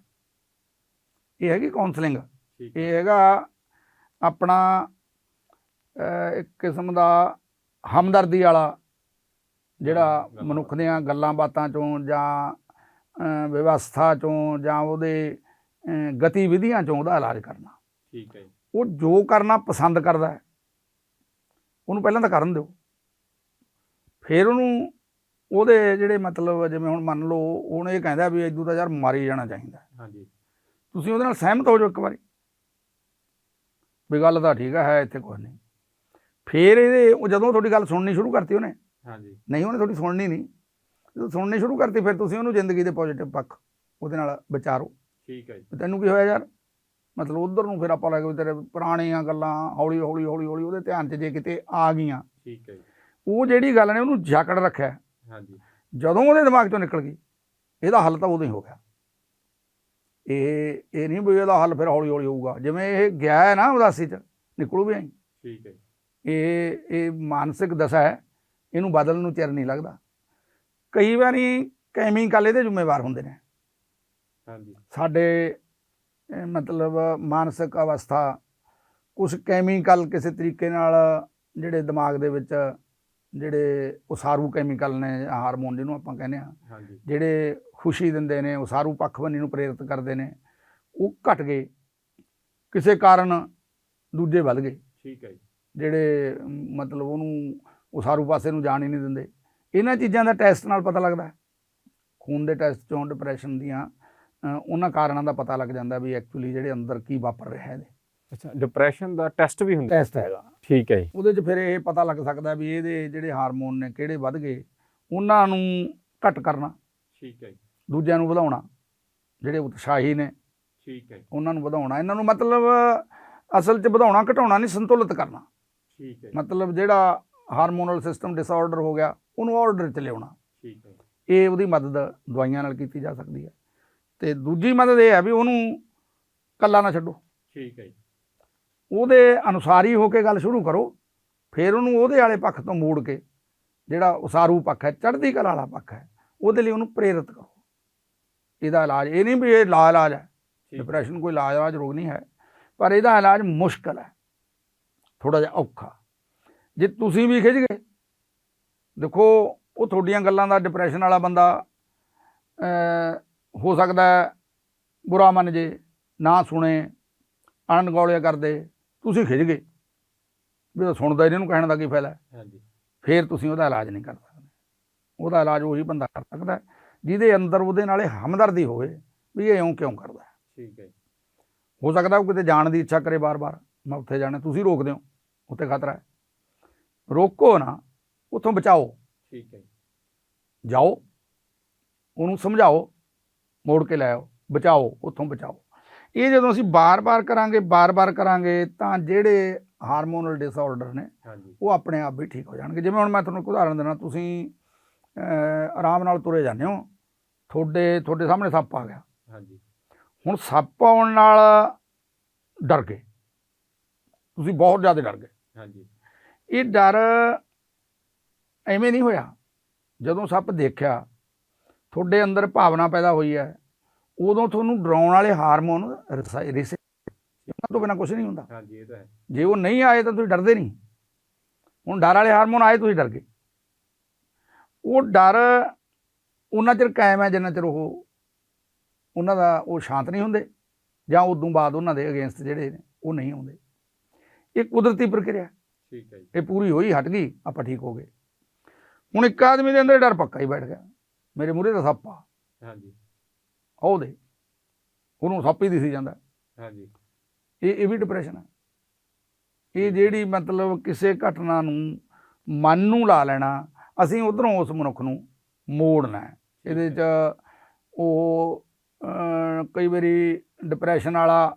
ਇਹ ਹੈਗੀ ਕਾਉਂਸਲਿੰਗ ਇਹ ਹੈਗਾ ਆਪਣਾ ਇੱਕ ਕਿਸਮ ਦਾ ਹਮਦਰਦੀ ਵਾਲਾ ਜਿਹੜਾ ਮਨੁੱਖ ਦੀਆਂ ਗੱਲਾਂ ਬਾਤਾਂ ਚੋਂ ਜਾਂ ਵਿਵਸਥਾ ਚੋਂ ਜਾਂ ਉਹਦੇ ਗਤੀਵਿਧੀਆਂ ਚੋਂ ਉਹਦਾ ਇਲਾਜ ਕਰਨਾ। ਠੀਕ ਹੈ ਉਹ ਜੋ ਕਰਨਾ ਪਸੰਦ ਕਰਦਾ ਹੈ ਉਹਨੂੰ ਪਹਿਲਾਂ ਤਾਂ ਕਰਨ ਦਿਓ। ਫਿਰ ਉਹਨੂੰ ਉਹਦੇ ਜਿਹੜੇ ਮਤਲਬ ਜਿਵੇਂ ਹੁਣ ਮੰਨ ਲਓ ਉਹਨੇ ਇਹ ਕਹਿੰਦਾ ਵੀ ਇਦੋਂ ਤਾਂ ਯਾਰ ਮਾਰੀ ਜਾਣਾ ਚਾਹੀਦਾ। ਹਾਂਜੀ। ਤੁਸੀਂ ਉਹਦੇ ਨਾਲ ਸਹਿਮਤ ਹੋ ਜਾਓ ਇੱਕ ਵਾਰੀ। ਵੀ ਗੱਲ ਤਾਂ ਠੀਕ ਹੈ ਇੱਥੇ ਕੁਝ ਨਹੀਂ। ਫਿਰ ਇਹਦੇ ਉਹ ਜਦੋਂ ਤੁਹਾਡੀ ਗੱਲ ਸੁਣਨੀ ਸ਼ੁਰੂ ਕਰਤੀ ਉਹਨੇ। ਹਾਂਜੀ। ਨਹੀਂ ਉਹਨੇ ਤੁਹਾਡੀ ਸੁਣਨੀ ਨਹੀਂ। ਜਦੋਂ ਸੁਣਨੀ ਸ਼ੁਰੂ ਕਰਤੀ ਫਿਰ ਤੁਸੀਂ ਉਹਨੂੰ ਜ਼ਿੰਦਗੀ ਦੇ ਪੋਜ਼ਿਟਿਵ ਪੱਖ ਉਹਦੇ ਨਾਲ ਵਿਚਾਰੋ। ਠੀਕ ਹੈ ਜੀ। ਤੈਨੂੰ ਕੀ ਹੋਇਆ ਯਾਰ? ਮਤਲਬ ਉਧਰ ਨੂੰ ਫਿਰ ਆਪਾਂ ਲੱਗ ਵੀ ਤੇਰੇ ਪੁਰਾਣੀਆਂ ਗੱਲਾਂ ਹੌਲੀ ਹੌਲੀ ਹੌਲੀ ਹੌਲੀ ਉਹਦੇ ਧਿਆਨ 'ਚ ਜੇ ਕਿਤੇ ਆ ਗਈਆਂ। ਠੀਕ ਹੈ ਜੀ। ਉਹ ਜਿਹੜੀ ਗੱਲ ਨੇ ਉਹਨੂੰ ਜਕੜ ਰੱਖਿਆ। ਹਾਂਜੀ। ਜਦੋਂ ਉਹਦੇ ਦਿਮਾਗ ਚੋਂ ਨਿਕਲ ਗਈ ਇਹਦਾ ਹੱਲ ਤਾਂ ਉਦੋਂ ਹੀ ਹੋ ਗਿਆ। ਇਹ ਇਹ ਨਹੀਂ ਵੀ ਇਹਦਾ ਹੱਲ ਫਿਰ ਹੌਲੀ ਹੌਲੀ ਹੋਊਗਾ। ਜਿਵੇਂ ਇਹ ਗਿਆ ਹੈ ਨਾ ਉਦਾਸੀ 'ਚ ਨਿਕਲੂ ਵੀ ਆਈ। ਠੀਕ ਹੈ ਇਹ ਇਹ ਮਾਨਸਿਕ ਦਸ਼ਾ ਹੈ ਇਹਨੂੰ ਬਦਲਣ ਨੂੰ ਚਿਰ ਨਹੀਂ ਲੱਗਦਾ। ਕਈ ਵਾਰੀ ਕੈਮੀਕਲ ਇਹਦੇ ਜ਼ਿੰਮੇਵਾਰ ਹੁੰਦੇ ਨੇ। ਹਾਂਜੀ। ਸਾਡੇ ਮਤਲਬ ਮਾਨਸਿਕ ਅਵਸਥਾ ਕੁਝ ਕੈਮੀਕਲ ਕਿਸੇ ਤਰੀਕੇ ਨਾਲ ਜਿਹੜੇ ਦਿਮਾਗ ਦੇ ਵਿੱਚ ਜਿਹੜੇ ਉਸਾਰੂ ਕੈਮੀਕਲ ਨੇ ਹਾਰਮੋਨ ਜਿਹਨੂੰ ਆਪਾਂ ਕਹਿੰਦੇ ਆ ਜਿਹੜੇ ਖੁਸ਼ੀ ਦਿੰਦੇ ਨੇ ਉਸਾਰੂ ਪੱਖਬੰਨੀ ਨੂੰ ਪ੍ਰੇਰਿਤ ਕਰਦੇ ਨੇ ਉਹ ਘਟ ਗਏ। ਕਿਸੇ ਕਾਰਨ ਦੂਜੇ ਵੱਧ ਗਏ। ਠੀਕ ਹੈ ਜੀ, ਜਿਹੜੇ ਮਤਲਬ ਉਹਨੂੰ ਉਸਾਰੂ ਪਾਸੇ ਨੂੰ ਜਾਣ ਹੀ ਨਹੀਂ ਦਿੰਦੇ। ਇਹਨਾਂ ਚੀਜ਼ਾਂ ਦਾ ਟੈਸਟ ਨਾਲ ਪਤਾ ਲੱਗਦਾ ਹੈ। ਖੂਨ ਦੇ ਟੈਸਟ ਚੋਂ ਡਿਪਰੈਸ਼ਨ ਦੀਆਂ ਉਹਨਾਂ ਕਾਰਨਾਂ ਦਾ ਪਤਾ ਲੱਗ ਜਾਂਦਾ ਵੀ ਐਕਚੁਅਲੀ ਜਿਹੜੇ ਅੰਦਰ ਕੀ ਵਾਪਰ ਰਿਹਾ ਇਹਦੇ। ਅੱਛਾ ਡਿਪਰੈਸ਼ਨ ਦਾ ਟੈਸਟ ਵੀ ਹੁੰਦਾ ਟੈਸਟ ਹੈਗਾ। ਠੀਕ ਹੈ ਜੀ। ਉਹਦੇ 'ਚ ਫਿਰ ਇਹ ਪਤਾ ਲੱਗ ਸਕਦਾ ਵੀ ਇਹਦੇ ਜਿਹੜੇ ਹਾਰਮੋਨ ਨੇ ਕਿਹੜੇ ਵੱਧ ਗਏ ਉਹਨਾਂ ਨੂੰ ਘੱਟ ਕਰਨਾ। ਠੀਕ ਹੈ ਜੀ। ਦੂਜਿਆਂ ਨੂੰ ਵਧਾਉਣਾ ਜਿਹੜੇ ਉਤਸ਼ਾਹੀ ਨੇ। ਠੀਕ ਹੈ ਉਹਨਾਂ ਨੂੰ ਵਧਾਉਣਾ। ਇਹਨਾਂ ਨੂੰ ਮਤਲਬ ਅਸਲ 'ਚ ਵਧਾਉਣਾ ਘਟਾਉਣਾ ਨਹੀਂ ਸੰਤੁਲਿਤ ਕਰਨਾ। ਠੀਕ ਹੈ ਮਤਲਬ ਜਿਹੜਾ ਹਾਰਮੋਨਲ ਸਿਸਟਮ ਡਿਸਆਰਡਰ ਹੋ ਗਿਆ ਉਹਨੂੰ ਆਰਡਰ 'ਚ ਲਿਆਉਣਾ। ਠੀਕ ਹੈ ਇਹ ਉਹਦੀ ਮਦਦ ਦਵਾਈਆਂ ਨਾਲ ਕੀਤੀ ਜਾ ਸਕਦੀ ਹੈ। ਤੇ ਦੂਜੀ ਮਦਦ ਇਹ ਹੈ ਵੀ ਉਹਨੂੰ ਕੱਲਾ ਨਾ ਛੱਡੋ। ਠੀਕ ਹੈ ਜੀ। ਉਹਦੇ ਅਨੁਸਾਰੀ ਹੋ ਕੇ ਗੱਲ ਸ਼ੁਰੂ ਕਰੋ ਫਿਰ ਉਹਨੂੰ ਉਹਦੇ ਵਾਲੇ ਪੱਖ ਤੋਂ ਮੋੜ ਕੇ ਜਿਹੜਾ ਉਸਾਰੂ ਪੱਖ ਹੈ ਚੜ੍ਹਦੀ ਕਲਾ ਵਾਲਾ ਪੱਖ ਹੈ ਉਹਦੇ ਲਈ ਉਹਨੂੰ ਪ੍ਰੇਰਿਤ ਕਰੋ। ਇਹਦਾ ਇਲਾਜ ਇਹ ਨਹੀਂ ਵੀ ਇਹ ਲਾ ਇਲਾਜ ਹੈ। ਡਿਪਰੈਸ਼ਨ ਕੋਈ ਇਲਾਜ ਇਲਾਜ ਰੋਗ ਨਹੀਂ ਹੈ ਪਰ ਇਹਦਾ ਇਲਾਜ ਮੁਸ਼ਕਲ ਹੈ ਥੋੜਾ ਜਿਹਾ ਔਖਾ। ਜੇ ਤੁਸੀਂ ਵੀ ਖਿੱਚ ਗਏ ਦੇਖੋ ਉਹ ਤੁਹਾਡੀਆਂ ਗੱਲਾਂ ਦਾ ਡਿਪਰੈਸ਼ਨ ਵਾਲਾ ਬੰਦਾ ਹੋ ਸਕਦਾ ਹੈ ਬੁਰਾ ਮੰਨ ਜੇ ਨਾ ਸੁਣੇ ਅਣਗੌਲਿਆ ਕਰਦੇ ਤੁਸੀਂ ਖਿੱਚ ਗਏ। ਵੀ ਉਹ ਸੁਣਦਾ ਹੀ ਨਹੀਂ ਇਹਨੂੰ ਕਹਿਣ ਦਾ ਕੀ ਫਾਇਦਾ? ਹਾਂਜੀ। ਫਿਰ ਤੁਸੀਂ ਉਹਦਾ ਇਲਾਜ ਨਹੀਂ ਕਰ ਸਕਦੇ। ਉਹਦਾ ਇਲਾਜ ਉਹੀ ਬੰਦਾ ਕਰ ਸਕਦਾ ਜਿਹਦੇ ਅੰਦਰ ਉਹਦੇ ਨਾਲੇ ਹਮਦਰਦੀ ਹੋਵੇ ਵੀ ਇਹ ਇਉਂ ਕਿਉਂ ਕਰਦਾ। ਠੀਕ ਹੈ ਹੋ ਸਕਦਾ ਉਹ ਕਿਤੇ ਜਾਣ ਦੀ ਇੱਛਾ ਕਰੇ ਬਾਰ-ਬਾਰ ਮੈਂ ਉੱਥੇ ਜਾਣਾ ਤੁਸੀਂ ਰੋਕਦੇ ਹੋ ਉੱਥੇ ਖਤਰਾ ਹੈ। ਰੋਕੋ ਨਾ ਉੱਥੋਂ ਬਚਾਓ। ਠੀਕ ਹੈ ਜਾਓ ਉਹਨੂੰ ਸਮਝਾਓ ਮੋੜ ਕੇ ਲੈ ਆਓ ਬਚਾਓ ਉੱਥੋਂ ਬਚਾਓ। ਇਹ ਜਦੋਂ ਅਸੀਂ ਬਾਰ-ਬਾਰ ਕਰਾਂਗੇ ਬਾਰ-ਬਾਰ ਕਰਾਂਗੇ ਤਾਂ ਜਿਹੜੇ ਹਾਰਮੋਨਲ ਡਿਸਆਰਡਰ ਨੇ ਉਹ ਆਪਣੇ ਆਪ ਵੀ ਠੀਕ ਹੋ ਜਾਣਗੇ। ਜਿਵੇਂ ਹੁਣ ਮੈਂ ਤੁਹਾਨੂੰ ਇੱਕ ਉਦਾਹਰਨ ਦੇਣਾ ਤੁਸੀਂ ਆਰਾਮ ਨਾਲ ਤੁਰੇ ਜਾਂਦੇ ਹੋ ਤੁਹਾਡੇ ਤੁਹਾਡੇ ਸਾਹਮਣੇ ਸੱਪ ਆ ਗਿਆ। ਹਾਂਜੀ। ਹੁਣ ਸੱਪ ਆਉਣ ਨਾਲ ਡਰ ਗਏ। ਤੁਸੀਂ ਬਹੁਤ ਜ਼ਿਆਦਾ ਡਰ ਗਏ। ਹਾਂਜੀ। ਇਹ ਡਰ ਐਵੇਂ ਨਹੀਂ ਹੋਇਆ। ਜਦੋਂ ਸੱਪ ਦੇਖਿਆ ਤੁਹਾਡੇ ਅੰਦਰ ਭਾਵਨਾ ਪੈਦਾ ਹੋਈ ਹੈ ਉਦੋਂ ਤੁਹਾਨੂੰ ਡਰਾਉਣ ਵਾਲੇ ਹਾਰਮੋਨ ਰਿਸੇ ਉਹਨਾਂ ਤੋਂ ਬਿਨਾਂ ਕੁਝ ਨਹੀਂ ਹੁੰਦਾ। ਹਾਂਜੀ ਇਹ ਤਾਂ ਹੈ। ਜੇ ਉਹ ਨਹੀਂ ਆਏ ਤਾਂ ਤੁਸੀਂ ਡਰਦੇ ਨਹੀਂ। ਹੁਣ ਡਰ ਵਾਲੇ ਹਾਰਮੋਨ ਆਏ ਤੁਸੀਂ ਡਰ ਗਏ। ਉਹ ਡਰ ਉਹਨਾਂ ਚਿਰ ਕਾਇਮ ਹੈ ਜਿੰਨਾ ਚਿਰ ਉਹ ਉਹਨਾਂ ਦਾ ਉਹ ਸ਼ਾਂਤ ਨਹੀਂ ਹੁੰਦੇ ਜਾਂ ਉਦੋਂ ਬਾਅਦ ਉਹਨਾਂ ਦੇ ਅਗੇਂਸਟ ਜਿਹੜੇ ਨੇ ਉਹ ਨਹੀਂ ਆਉਂਦੇ। ਇਹ ਕੁਦਰਤੀ ਪ੍ਰਕਿਰਿਆ। ਠੀਕ ਹੈ ਜੀ। ਇਹ ਪੂਰੀ ਹੋਈ ਹਟ ਗਈ ਆਪਾਂ ਠੀਕ ਹੋ ਗਏ। ਹੁਣ ਇੱਕ ਆਦਮੀ ਦੇ ਅੰਦਰ ਡਰ ਪੱਕਾ ਹੀ ਬੈਠ ਗਿਆ। ਮੇਰੇ ਮੂਹਰੇ ਦਾ ਸੱਪ ਆ। ਹਾਂਜੀ। ਉਹ ਦੇ ਉਹਨੂੰ ਸੱਪ ਹੀ ਦਿਸੀ ਜਾਂਦਾ। ਹਾਂਜੀ। ਇਹ ਇਹ ਵੀ ਡਿਪਰੈਸ਼ਨ ਹੈ ਇਹ ਜਿਹੜੀ ਮਤਲਬ ਕਿਸੇ ਘਟਨਾ ਨੂੰ ਮਨ ਨੂੰ ਲਾ ਲੈਣਾ ਅਸੀਂ ਉਧਰੋਂ ਉਸ ਮਨੁੱਖ ਨੂੰ ਮੋੜਨਾ ਇਹਦੇ 'ਚ ਉਹ ਕਈ ਵਾਰੀ ਡਿਪਰੈਸ਼ਨ ਵਾਲਾ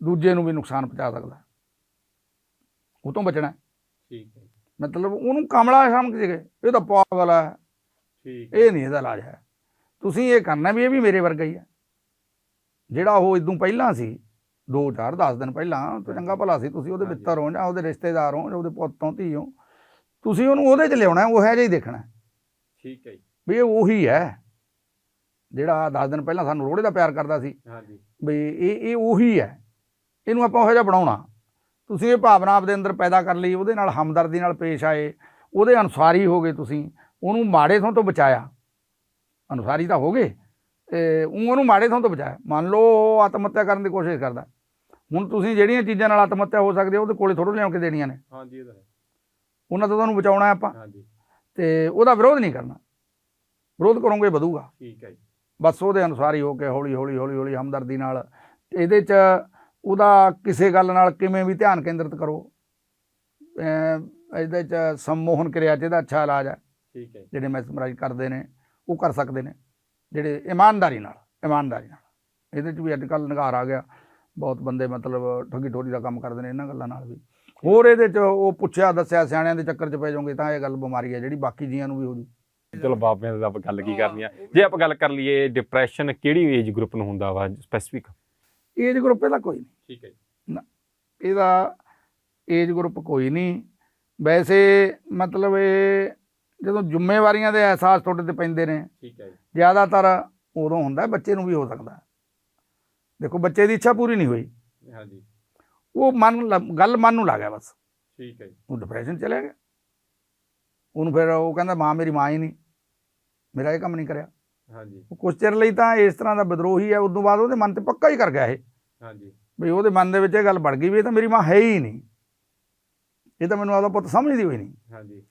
ਦੂਜੇ ਨੂੰ ਵੀ ਨੁਕਸਾਨ ਪਹੁੰਚਾ ਸਕਦਾ। ਉਹ ਤੋਂ ਬਚਣਾ। ਠੀਕ ਹੈ। ਮਤਲਬ ਉਹਨੂੰ ਕਮਲਾ ਸਮਝ ਕੇ ਇਹ ਤਾਂ ਪਾਗਲ ਹੈ। ਠੀਕ ਇਹ ਨਹੀਂ ਇਹਦਾ ਇਲਾਜ ਹੈ। ਤੁਸੀਂ ਇਹ ਕਰਨਾ ਵੀ ਇਹ ਵੀ ਮੇਰੇ ਵਰਗਾ ਹੀ ਹੈ ਜਿਹੜਾ ਉਹ ਇਦੋਂ ਪਹਿਲਾਂ ਸੀ 2 4 10 ਦਿਨ ਪਹਿਲਾਂ ਤਾਂ ਚੰਗਾ ਭਲਾ ਸੀ ਤੁਸੀਂ ਉਹਦੇ। ਮਿੱਤਰ ਹੋ ਜਾਂ ਉਹਦੇ ਰਿਸ਼ਤੇਦਾਰ ਹੋ ਜਾਂ ਉਹਦੇ ਪੁੱਤੋਂ ਧੀ ਹੋ ਤੁਸੀਂ ਉਹਨੂੰ ਉਹਦੇ 'ਚ ਲਿਆਉਣਾ ਉਹ ਹੈ ਜਿਹਾ ਹੀ ਦੇਖਣਾ। ਠੀਕ ਹੈ ਜੀ। ਵੀ ਇਹ ਉਹੀ ਹੈ ਜਿਹੜਾ 10 ਦਿਨ ਪਹਿਲਾਂ ਸਾਨੂੰ ਰੋੜੇ ਦਾ ਪਿਆਰ ਕਰਦਾ ਸੀ। ਹਾਂਜੀ। ਵੀ ਇਹ ਇਹ ਉਹੀ ਹੈ ਇਹਨੂੰ ਆਪਾਂ ਉਹੋ ਜਿਹਾ ਬਣਾਉਣਾ। ਤੁਸੀਂ ਇਹ ਭਾਵਨਾ ਆਪਦੇ ਅੰਦਰ ਪੈਦਾ ਕਰ ਲਈ ਉਹਦੇ ਨਾਲ ਹਮਦਰਦੀ ਨਾਲ ਪੇਸ਼ ਆਏ ਉਹਦੇ ਅਨੁਸਾਰੀ ਹੋ ਗਏ ਤੁਸੀਂ ਉਹਨੂੰ ਮਾੜੇ ਥਾਂ ਤੋਂ ਬਚਾਇਆ। ਅਨੁਸਾਰੀ ਤਾਂ ਹੋ ਗਏ ਤੇ ਉਹਨੂੰ ਮਾੜੇ ਥਾਂ ਤੋਂ ਬਚਾਇਆ। ਮੰਨ ਲਓ ਆਤਮ ਹੱਤਿਆ ਕਰਨ ਦੀ ਕੋਸ਼ਿਸ਼ ਕਰਦਾ। ਹੁਣ ਤੁਸੀਂ ਜਿਹੜੀਆਂ ਚੀਜ਼ਾਂ ਨਾਲ ਆਤਮ ਹੱਤਿਆ ਹੋ ਸਕਦੀ ਹੈ ਉਹਦੇ ਕੋਲੇ ਥੋੜ੍ਹਾ ਲਿਆਉਣ ਕੇ ਦੇਣੀਆਂ ਨੇ। ਹਾਂਜੀ ਇਹ ਤਾਂ ਹੈ। ਉਹਨਾਂ ਤੋਂ ਤੁਹਾਨੂੰ ਬਚਾਉਣਾ ਹੈ ਆਪਾਂ। ਹਾਂਜੀ। ਤੇ ਉਹਦਾ ਵਿਰੋਧ ਨਹੀਂ ਕਰਨਾ। ਵਿਰੋਧ ਕਰੋਗੇ ਵਧੂਗਾ। ਠੀਕ ਹੈ ਜੀ। ਬਸ ਉਹਦੇ ਅਨੁਸਾਰ ਹੀ ਹੋ ਕੇ ਹੌਲੀ ਹੌਲੀ ਹੌਲੀ ਹੌਲੀ ਹਮਦਰਦੀ ਨਾਲ ਤੇ ਇਹਦੇ 'ਚ ਉਹਦਾ ਕਿਸੇ ਗੱਲ ਨਾਲ ਕਿਵੇਂ ਵੀ ਧਿਆਨ ਕੇਂਦਰਿਤ ਕਰੋ। ਇਹਦੇ 'ਚ ਸੰਮੋਹਨ ਕਿਰਿਆ 'ਚ ਇਹਦਾ ਅੱਛਾ ਇਲਾਜ ਹੈ। ਠੀਕ ਹੈ ਜਿਹੜੇ ਮੈਸਮਰਾਈਜ਼ ਕਰਦੇ ਨੇ। ਉਹ ਕਰ ਸਕਦੇ ਨੇ ਜਿਹੜੇ ਇਮਾਨਦਾਰੀ ਨਾਲ ਇਮਾਨਦਾਰੀ ਨਾਲ। ਇਹਦੇ 'ਚ ਵੀ ਅੱਜ ਕੱਲ੍ਹ ਨਿਗਾਰ ਆ ਗਿਆ ਬਹੁਤ ਬੰਦੇ ਮਤਲਬ ਠੱਗੀ ਠੋਰੀ ਦਾ ਕੰਮ ਕਰਦੇ ਨੇ ਇਹਨਾਂ ਗੱਲਾਂ ਨਾਲ ਵੀ। ਹੋਰ ਇਹਦੇ 'ਚ ਉਹ ਪੁੱਛਿਆ ਦੱਸਿਆ ਸਿਆਣਿਆਂ ਦੇ ਚੱਕਰ 'ਚ ਪੈ ਜਾਓਗੇ ਤਾਂ ਇਹ ਗੱਲ ਬਿਮਾਰੀ ਹੈ ਜਿਹੜੀ ਬਾਕੀ ਜੀਆਂ ਨੂੰ ਵੀ ਹੋ ਜੂ। ਚਲੋ ਬਾਬਿਆਂ ਦਾ ਆਪਾਂ ਗੱਲ ਕੀ ਕਰਨੀ ਆ। ਜੇ ਆਪਾਂ ਗੱਲ ਕਰ ਲਈਏ ਡਿਪਰੈਸ਼ਨ ਕਿਹੜੀ ਏਜ ਗਰੁੱਪ ਨੂੰ ਹੁੰਦਾ ਵਾ ਸਪੈਸੀਫਿਕ ਏਜ ਗਰੁੱਪ ਇਹਦਾ ਕੋਈ ਨਹੀਂ। ਠੀਕ ਹੈ ਜੀ। ਇਹਦਾ ਏਜ ਗਰੁੱਪ ਕੋਈ ਨਹੀਂ। ਵੈਸੇ ਮਤਲਬ ਇਹ ਜਦੋਂ ਜ਼ਿੰਮੇਵਾਰੀਆਂ ਦੇ ਅਹਿਸਾਸ ਤੁਹਾਡੇ ਤੇ ਪੈਂਦੇ ਨੇ ਠੀਕ ਹੈ ਜੀ। ਜ਼ਿਆਦਾਤਰ ਉਦੋਂ ਹੁੰਦਾ ਬੱਚੇ ਨੂੰ ਵੀ ਹੋ ਸਕਦਾ। ਦੇਖੋ ਬੱਚੇ ਦੀ ਇੱਛਾ ਪੂਰੀ ਨਹੀਂ ਹੋਈ। ਹਾਂਜੀ। ਉਹ ਮਨ ਗੱਲ ਮਨ ਨੂੰ ਲੱਗ ਗਿਆ ਬਸ। ਠੀਕ ਹੈ ਜੀ। ਉਹ ਡਿਪਰੈਸ਼ਨ ਚਲੇ ਗਿਆ। ਉਹਨੂੰ ਫਿਰ ਉਹ ਕਹਿੰਦਾ ਮਾਂ ਮੇਰੀ ਮਾਂ ਹੀ ਨਹੀਂ। ਮੇਰਾ ਇਹ ਕੰਮ ਨਹੀਂ ਕਰਿਆ। ਹਾਂਜੀ। ਉਹ ਕੁਛ ਚਿਰ ਲਈ ਤਾਂ ਇਸ ਤਰ੍ਹਾਂ ਦਾ ਵਿਦਰੋਹੀ ਹੈ ਉਦੋਂ ਬਾਅਦ ਉਹਦੇ ਮਨ ਤੇ ਪੱਕਾ ਹੀ ਕਰ ਗਿਆ ਇਹ। ਹਾਂਜੀ। ਵੀ ਉਹਦੇ ਮਨ ਦੇ ਵਿੱਚ ਇਹ ਗੱਲ ਵੜ ਗਈ ਵੀ ਇਹ ਤਾਂ ਮੇਰੀ ਮਾਂ ਹੈ ਹੀ ਨਹੀਂ। ਇਹ ਤਾਂ ਮੈਨੂੰ ਆਪਦਾ ਪੁੱਤ ਸਮਝਦੀ ਹੋਈ ਨਹੀਂ। ਹਾਂਜੀ।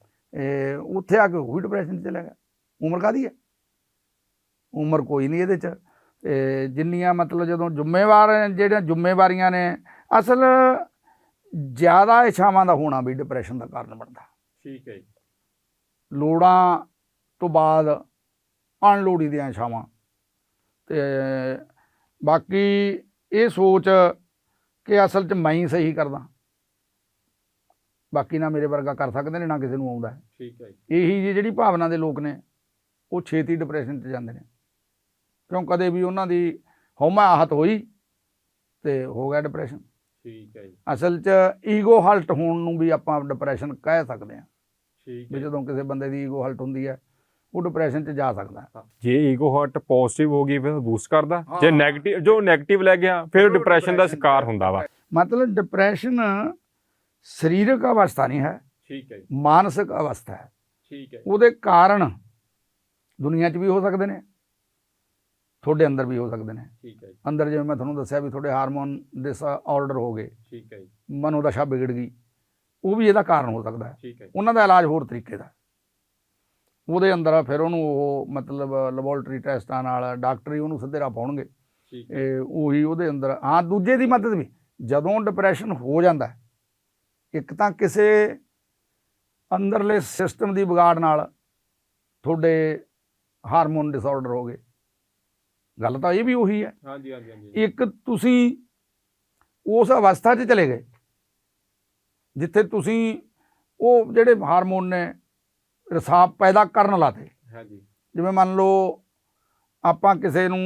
ਉੱਥੇ ਆ ਕੇ ਵੀ ਡਿਪਰੈਸ਼ਨ 'ਚ ਚਲਾ ਗਿਆ। ਉਮਰ ਕਾਦੀ ਹੈ ਉਮਰ ਕੋਈ ਨਹੀਂ ਇਹਦੇ 'ਚ। ਜਿੰਨੀਆਂ ਮਤਲਬ ਜਦੋਂ ਜ਼ਿੰਮੇਵਾਰ ਜਿਹੜੀਆਂ ਜ਼ਿੰਮੇਵਾਰੀਆਂ ਨੇ ਅਸਲ ਜ਼ਿਆਦਾ ਇੱਛਾਵਾਂ ਦਾ ਹੋਣਾ ਵੀ ਡਿਪਰੈਸ਼ਨ ਦਾ ਕਾਰਨ ਬਣਦਾ। ਠੀਕ ਹੈ ਜੀ। ਲੋੜਾਂ ਤੋਂ ਬਾਅਦ ਅਣਲੋੜੀ ਦੀਆਂ ਇੱਛਾਵਾਂ ਤੇ ਬਾਕੀ ਇਹ ਸੋਚ ਕਿ ਅਸਲ 'ਚ ਮੈਂ ਹੀ ਸਹੀ ਕਰਦਾ। ਬਾਕੀ ਨਾ ਮੇਰੇ ਵਰਗਾ ਕਰ ਸਕਦੇ ਨੇ ਨਾ ਕਿਸੇ ਨੂੰ ਆਉਂਦਾ। ਹੈ। ਠੀਕ ਹੈ ਜੀ। ਇਹੀ ਜਿਹੀ ਜਿਹੜੀ ਭਾਵਨਾ ਦੇ ਲੋਕ ਨੇ ਉਹ ਛੇਤੀ ਡਿਪਰੈਸ਼ਨ 'ਚ ਜਾਂਦੇ ਨੇ। ਕਿਉਂ ਕਦੇ ਵੀ ਉਹਨਾਂ ਦੀ ਹਉਮੈ ਆਹਤ ਹੋਈ ਤੇ ਹੋ ਗਿਆ ਡਿਪਰੈਸ਼ਨ ਠੀਕ ਹੈ ਜੀ। ਅਸਲ 'ਚ ਈਗੋ ਹਲਟ ਹੋਣ ਨੂੰ ਵੀ ਆਪਾਂ ਡਿਪਰੈਸ਼ਨ ਕਹਿ ਸਕਦੇ ਹਾਂ। ਠੀਕ ਵੀ ਜਦੋਂ ਕਿਸੇ ਬੰਦੇ ਦੀ ਈਗੋ ਹਲਟ ਹੁੰਦੀ ਹੈ ਉਹ ਡਿਪਰੈਸ਼ਨ 'ਚ ਜਾ ਸਕਦਾ। ਹੈ। ਜੇ ਈਗੋ ਹਰਟ ਪੋਜ਼ਿਟਿਵ ਹੋ ਗਈ ਫਿਰ ਬੂਸਟ ਕਰਦਾ। ਹਾਂ। ਜੇ 네ਗੇਟਿਵ ਜੋ 네ਗੇਟਿਵ ਲੈ ਗਿਆ ਫਿਰ ਡਿਪਰੈਸ਼ਨ ਦਾ ਸ਼ਿਕਾਰ ਹੁੰਦਾ ਵਾ। ਮਤਲਬ ਡਿਪਰੈਸ਼ਨ ਸਰੀਰਕ ਅਵਸਥਾ ਨਹੀਂ ਹੈ ਠੀਕ ਹੈ ਜੀ। ਮਾਨਸਿਕ ਅਵਸਥਾ ਹੈ। ਠੀਕ ਹੈ ਉਹਦੇ ਕਾਰਨ ਦੁਨੀਆ 'ਚ ਵੀ ਹੋ ਸਕਦੇ ਨੇ ਤੁਹਾਡੇ ਅੰਦਰ ਵੀ ਹੋ ਸਕਦੇ ਨੇ। ਠੀਕ ਹੈ ਜੀ। ਅੰਦਰ ਜਿਵੇਂ ਮੈਂ ਤੁਹਾਨੂੰ ਦੱਸਿਆ ਵੀ ਤੁਹਾਡੇ ਹਾਰਮੋਨ ਡਿਸਆਰਡਰ ਹੋ ਗਏ ਠੀਕ ਹੈ ਜੀ। ਮਨੋਦਸ਼ਾ ਵਿਗੜ ਗਈ ਉਹ ਵੀ ਇਹਦਾ ਕਾਰਨ ਹੋ ਸਕਦਾ ਹੈ। ਹੈ ਉਹਨਾਂ ਦਾ ਇਲਾਜ ਹੋਰ ਤਰੀਕੇ ਦਾ। ਉਹਦੇ ਅੰਦਰ ਫਿਰ ਉਹਨੂੰ ਉਹ ਮਤਲਬ ਲੈਬੋਰੇਟਰੀ ਟੈਸਟਾਂ ਨਾਲ ਡਾਕਟਰੀ ਉਹਨੂੰ ਸਿੱਧੇ ਰਾਹ ਪਾਉਣਗੇ। ਠੀਕ ਹੈ। ਇਹ ਉਹੀ ਉਹਦੇ ਅੰਦਰ ਹਾਂ ਦੂਜੇ ਦੀ ਮਦਦ ਵੀ ਜਦੋਂ ਡਿਪਰੈਸ਼ਨ ਹੋ ਜਾਂਦਾ ਹੈ, ਇੱਕ ਤਾਂ ਕਿਸੇ ਅੰਦਰਲੇ ਸਿਸਟਮ ਦੀ ਵਿਗਾੜ ਨਾਲ ਤੁਹਾਡੇ ਹਾਰਮੋਨ ਡਿਸਆਰਡਰ ਹੋ ਗਏ। ਗੱਲ ਤਾਂ ਇਹ ਵੀ ਉਹੀ ਹੈ। ਹਾਂਜੀ ਹਾਂਜੀ ਹਾਂਜੀ। ਇੱਕ ਤੁਸੀਂ ਉਸ ਅਵਸਥਾ 'ਚ ਚਲੇ ਗਏ ਜਿੱਥੇ ਤੁਸੀਂ ਉਹ ਜਿਹੜੇ ਹਾਰਮੋਨ ਨੇ ਰਸਾਵ ਪੈਦਾ ਕਰਨ ਲਾਤੇ। ਹਾਂਜੀ। ਜਿਵੇਂ ਮੰਨ ਲਓ ਆਪਾਂ ਕਿਸੇ ਨੂੰ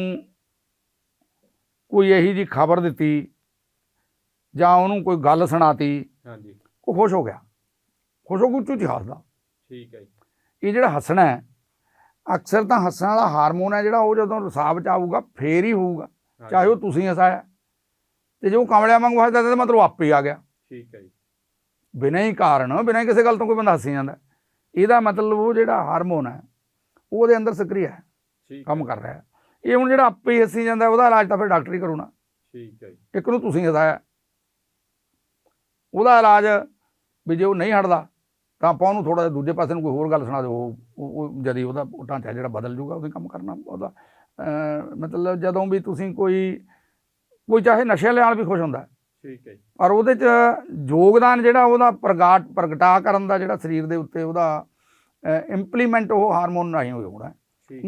ਕੋਈ ਇਹੀ ਜੀ ਖਬਰ ਦਿੱਤੀ ਜਾਂ ਉਹਨੂੰ ਕੋਈ ਗੱਲ ਸੁਣਾਤੀ ਹਾਂਜੀ। ਉਹ ਖੁਸ਼ ਹੋ ਗਿਆ। ਖੁਸ਼ ਹੋ ਕੇ ਉੱਚੀ ਉੱਚੀ ਹੱਸਦਾ। ਠੀਕ ਹੈ ਜੀ। ਇਹ ਜਿਹੜਾ ਹੱਸਣਾ ਹੈ ਅਕਸਰ ਤਾਂ ਹੱਸਣ ਵਾਲਾ ਹਾਰਮੋਨ ਹੈ ਜਿਹੜਾ ਉਹ ਜਦੋਂ ਰਸਾਵ ਚ ਆਊਗਾ ਫੇਰ ਹੀ ਹੋਊਗਾ। ਚਾਹੇ ਉਹ ਤੁਸੀਂ ਹਸਾਇਆ। ਤੇ ਜੇ ਉਹ ਕਮਲਿਆਂ ਵਾਂਗੂ ਹੱਸਦਾ ਤਾਂ ਮਤਲਬ ਆਪੇ ਆ ਗਿਆ। ਠੀਕ ਹੈ ਜੀ। ਬਿਨਾਂ ਹੀ ਕਾਰਨ ਬਿਨਾਂ ਕਿਸੇ ਗੱਲ ਤੋਂ ਕੋਈ ਬੰਦਾ ਹੱਸੀ ਜਾਂਦਾ। ਇਹਦਾ ਮਤਲਬ ਉਹ ਜਿਹੜਾ ਹਾਰਮੋਨ ਹੈ ਉਹਦੇ ਅੰਦਰ ਸਕਰੀਆ ਹੈ। ਕੰਮ ਕਰ ਰਿਹਾ ਹੈ। ਇਹ ਹੁਣ ਜਿਹੜਾ ਆਪੇ ਹੱਸੀ ਜਾਂਦਾ ਉਹਦਾ ਇਲਾਜ ਤਾਂ ਫਿਰ ਡਾਕਟਰ ਹੀ ਕਰੂਣਾ। ਠੀਕ ਹੈ ਜੀ। ਇੱਕ ਨੂੰ ਤੁਸੀਂ ਹਸਾਇਆ। ਉਹਦਾ ਇਲਾਜ ਵੀ ਜੇ ਉਹ ਨਹੀਂ ਹਟਦਾ ਤਾਂ ਆਪਾਂ ਉਹਨੂੰ ਥੋੜਾ ਜਿਹਾ ਦੂਜੇ ਪਾਸੇ ਨੂੰ ਕੋਈ ਹੋਰ ਗੱਲ ਸੁਣਾ ਦਿਓ ਉਹ- ਜਦੀ ਉਹਦਾ ਉਹ ਢਾਂਚਾ ਜਿਹੜਾ ਬਦਲ ਜੂਗਾ ਉਹਦੇ ਕੰਮ ਕਰਨਾ ਉਹਦਾ ਮਤਲਬ ਜਦੋਂ ਵੀ ਤੁਸੀਂ ਕੋਈ ਕੋਈ ਚਾਹੇ ਨਸ਼ੇ ਨਾਲ ਵੀ ਖੁਸ਼ ਹੁੰਦਾ। ਠੀਕ ਹੈ ਪਰ ਉਹਦੇ 'ਚ ਯੋਗਦਾਨ ਜਿਹੜਾ ਉਹਦਾ ਪ੍ਰਗਾਟ ਪ੍ਰਗਟਾ ਕਰਨ ਦਾ ਜਿਹੜਾ ਸਰੀਰ ਦੇ ਉੱਤੇ ਉਹਦਾ ਇੰਪਲੀਮੈਂਟ ਉਹ ਹਾਰਮੋਨ ਰਾਹੀਂ ਹੋਣਾ।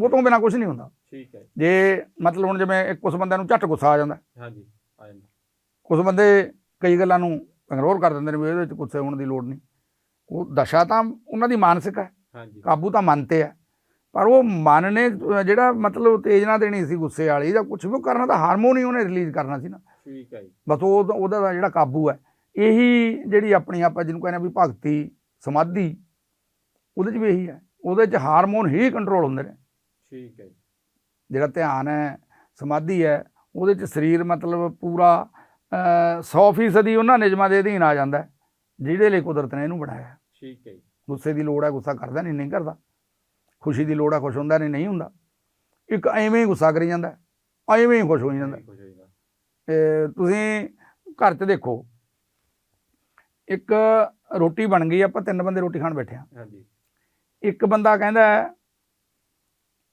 ਉਹ ਤੋਂ ਬਿਨਾਂ ਕੁਝ ਨਹੀਂ ਹੁੰਦਾ। ਠੀਕ ਹੈ ਜੀ, ਮਤਲਬ ਹੁਣ ਜਿਵੇਂ ਇੱਕ ਕੁਝ ਬੰਦਿਆਂ ਨੂੰ ਝੱਟ ਗੁੱਸਾ ਆ ਜਾਂਦਾ। ਹਾਂਜੀ ਆ ਜਾਂਦਾ। ਕੁਝ ਬੰਦੇ ਕਈ ਗੱਲਾਂ ਨੂੰ ਇਗਨੋਰ ਕਰ ਦਿੰਦੇ ਨੇ ਵੀ ਇਹਦੇ ਵਿੱਚ ਗੁੱਸੇ ਹੋਣ ਦੀ ਲੋੜ ਨਹੀਂ। ਉਹ ਦਸ਼ਾ ਤਾਂ ਉਹਨਾਂ ਦੀ ਮਾਨਸਿਕ ਹੈ। ਹਾਂਜੀ। ਕਾਬੂ ਤਾਂ ਮਨ ਤੇ ਹੈ। ਪਰ ਉਹ ਮਨ ਨੇ ਜਿਹੜਾ ਮਤਲਬ ਉਤੇਜਨਾ ਦੇਣੀ ਸੀ ਗੁੱਸੇ ਵਾਲੀ ਜਾਂ ਕੁਝ ਵੀ ਕਰਨਾ ਤਾਂ ਹਾਰਮੋਨ ਹੀ ਉਹਨੇ ਰਿਲੀਜ਼ ਕਰਨਾ ਸੀ ਨਾ। ਠੀਕ ਹੈ ਜੀ। ਬਸ ਉਹ ਉਹਦਾ ਜਿਹੜਾ ਕਾਬੂ ਹੈ। ਇਹੀ ਜਿਹੜੀ ਆਪਣੀ ਆਪਾਂ ਜਿਹਨੂੰ ਕਹਿੰਦੇ ਆ ਵੀ ਭਗਤੀ ਸਮਾਧੀ ਉਹਦੇ 'ਚ ਵੀ ਇਹੀ ਹੈ। ਉਹਦੇ 'ਚ ਹਾਰਮੋਨ ਹੀ ਕੰਟਰੋਲ ਹੁੰਦੇ ਨੇ। ਠੀਕ ਹੈ ਜਿਹੜਾ ਧਿਆਨ ਹੈ ਸਮਾਧੀ ਹੈ ਉਹਦੇ 'ਚ ਸਰੀਰ ਮਤਲਬ ਪੂਰਾ 100% ਹੀ ਉਹਨਾਂ ਨਿਯਮਾਂ ਦੇ ਅਧੀਨ ਆ ਜਾਂਦਾ ਹੈ, ਜਿਹਦੇ ਲਈ ਕੁਦਰਤ ਨੇ ਇਹਨੂੰ ਬਣਾਇਆ। ਠੀਕ ਹੈ ਜੀ। ਗੁੱਸੇ ਦੀ ਲੋੜ ਹੈ ਗੁੱਸਾ ਕਰਦਾ ਨਹੀਂ ਨਹੀਂ ਕਰਦਾ। ਖੁਸ਼ੀ ਦੀ ਲੋੜ ਹੈ ਖੁਸ਼ ਹੁੰਦਾ ਨਹੀਂ ਨਹੀਂ ਹੁੰਦਾ। ਇੱਕ ਐਵੇਂ ਹੀ ਗੁੱਸਾ ਕਰੀ ਜਾਂਦਾ ਐਵੇਂ ਹੀ ਖੁਸ਼ ਜਾਂਦਾ। ਹੈ। ਤੇ ਤੁਸੀਂ ਘਰ 'ਚ ਦੇਖੋ ਇੱਕ ਰੋਟੀ ਬਣ ਗਈ ਆਪਾਂ ਤਿੰਨ ਬੰਦੇ ਰੋਟੀ ਖਾਣ ਬੈਠੇ ਆ ਹਾਂਜੀ। ਇੱਕ ਬੰਦਾ ਕਹਿੰਦਾ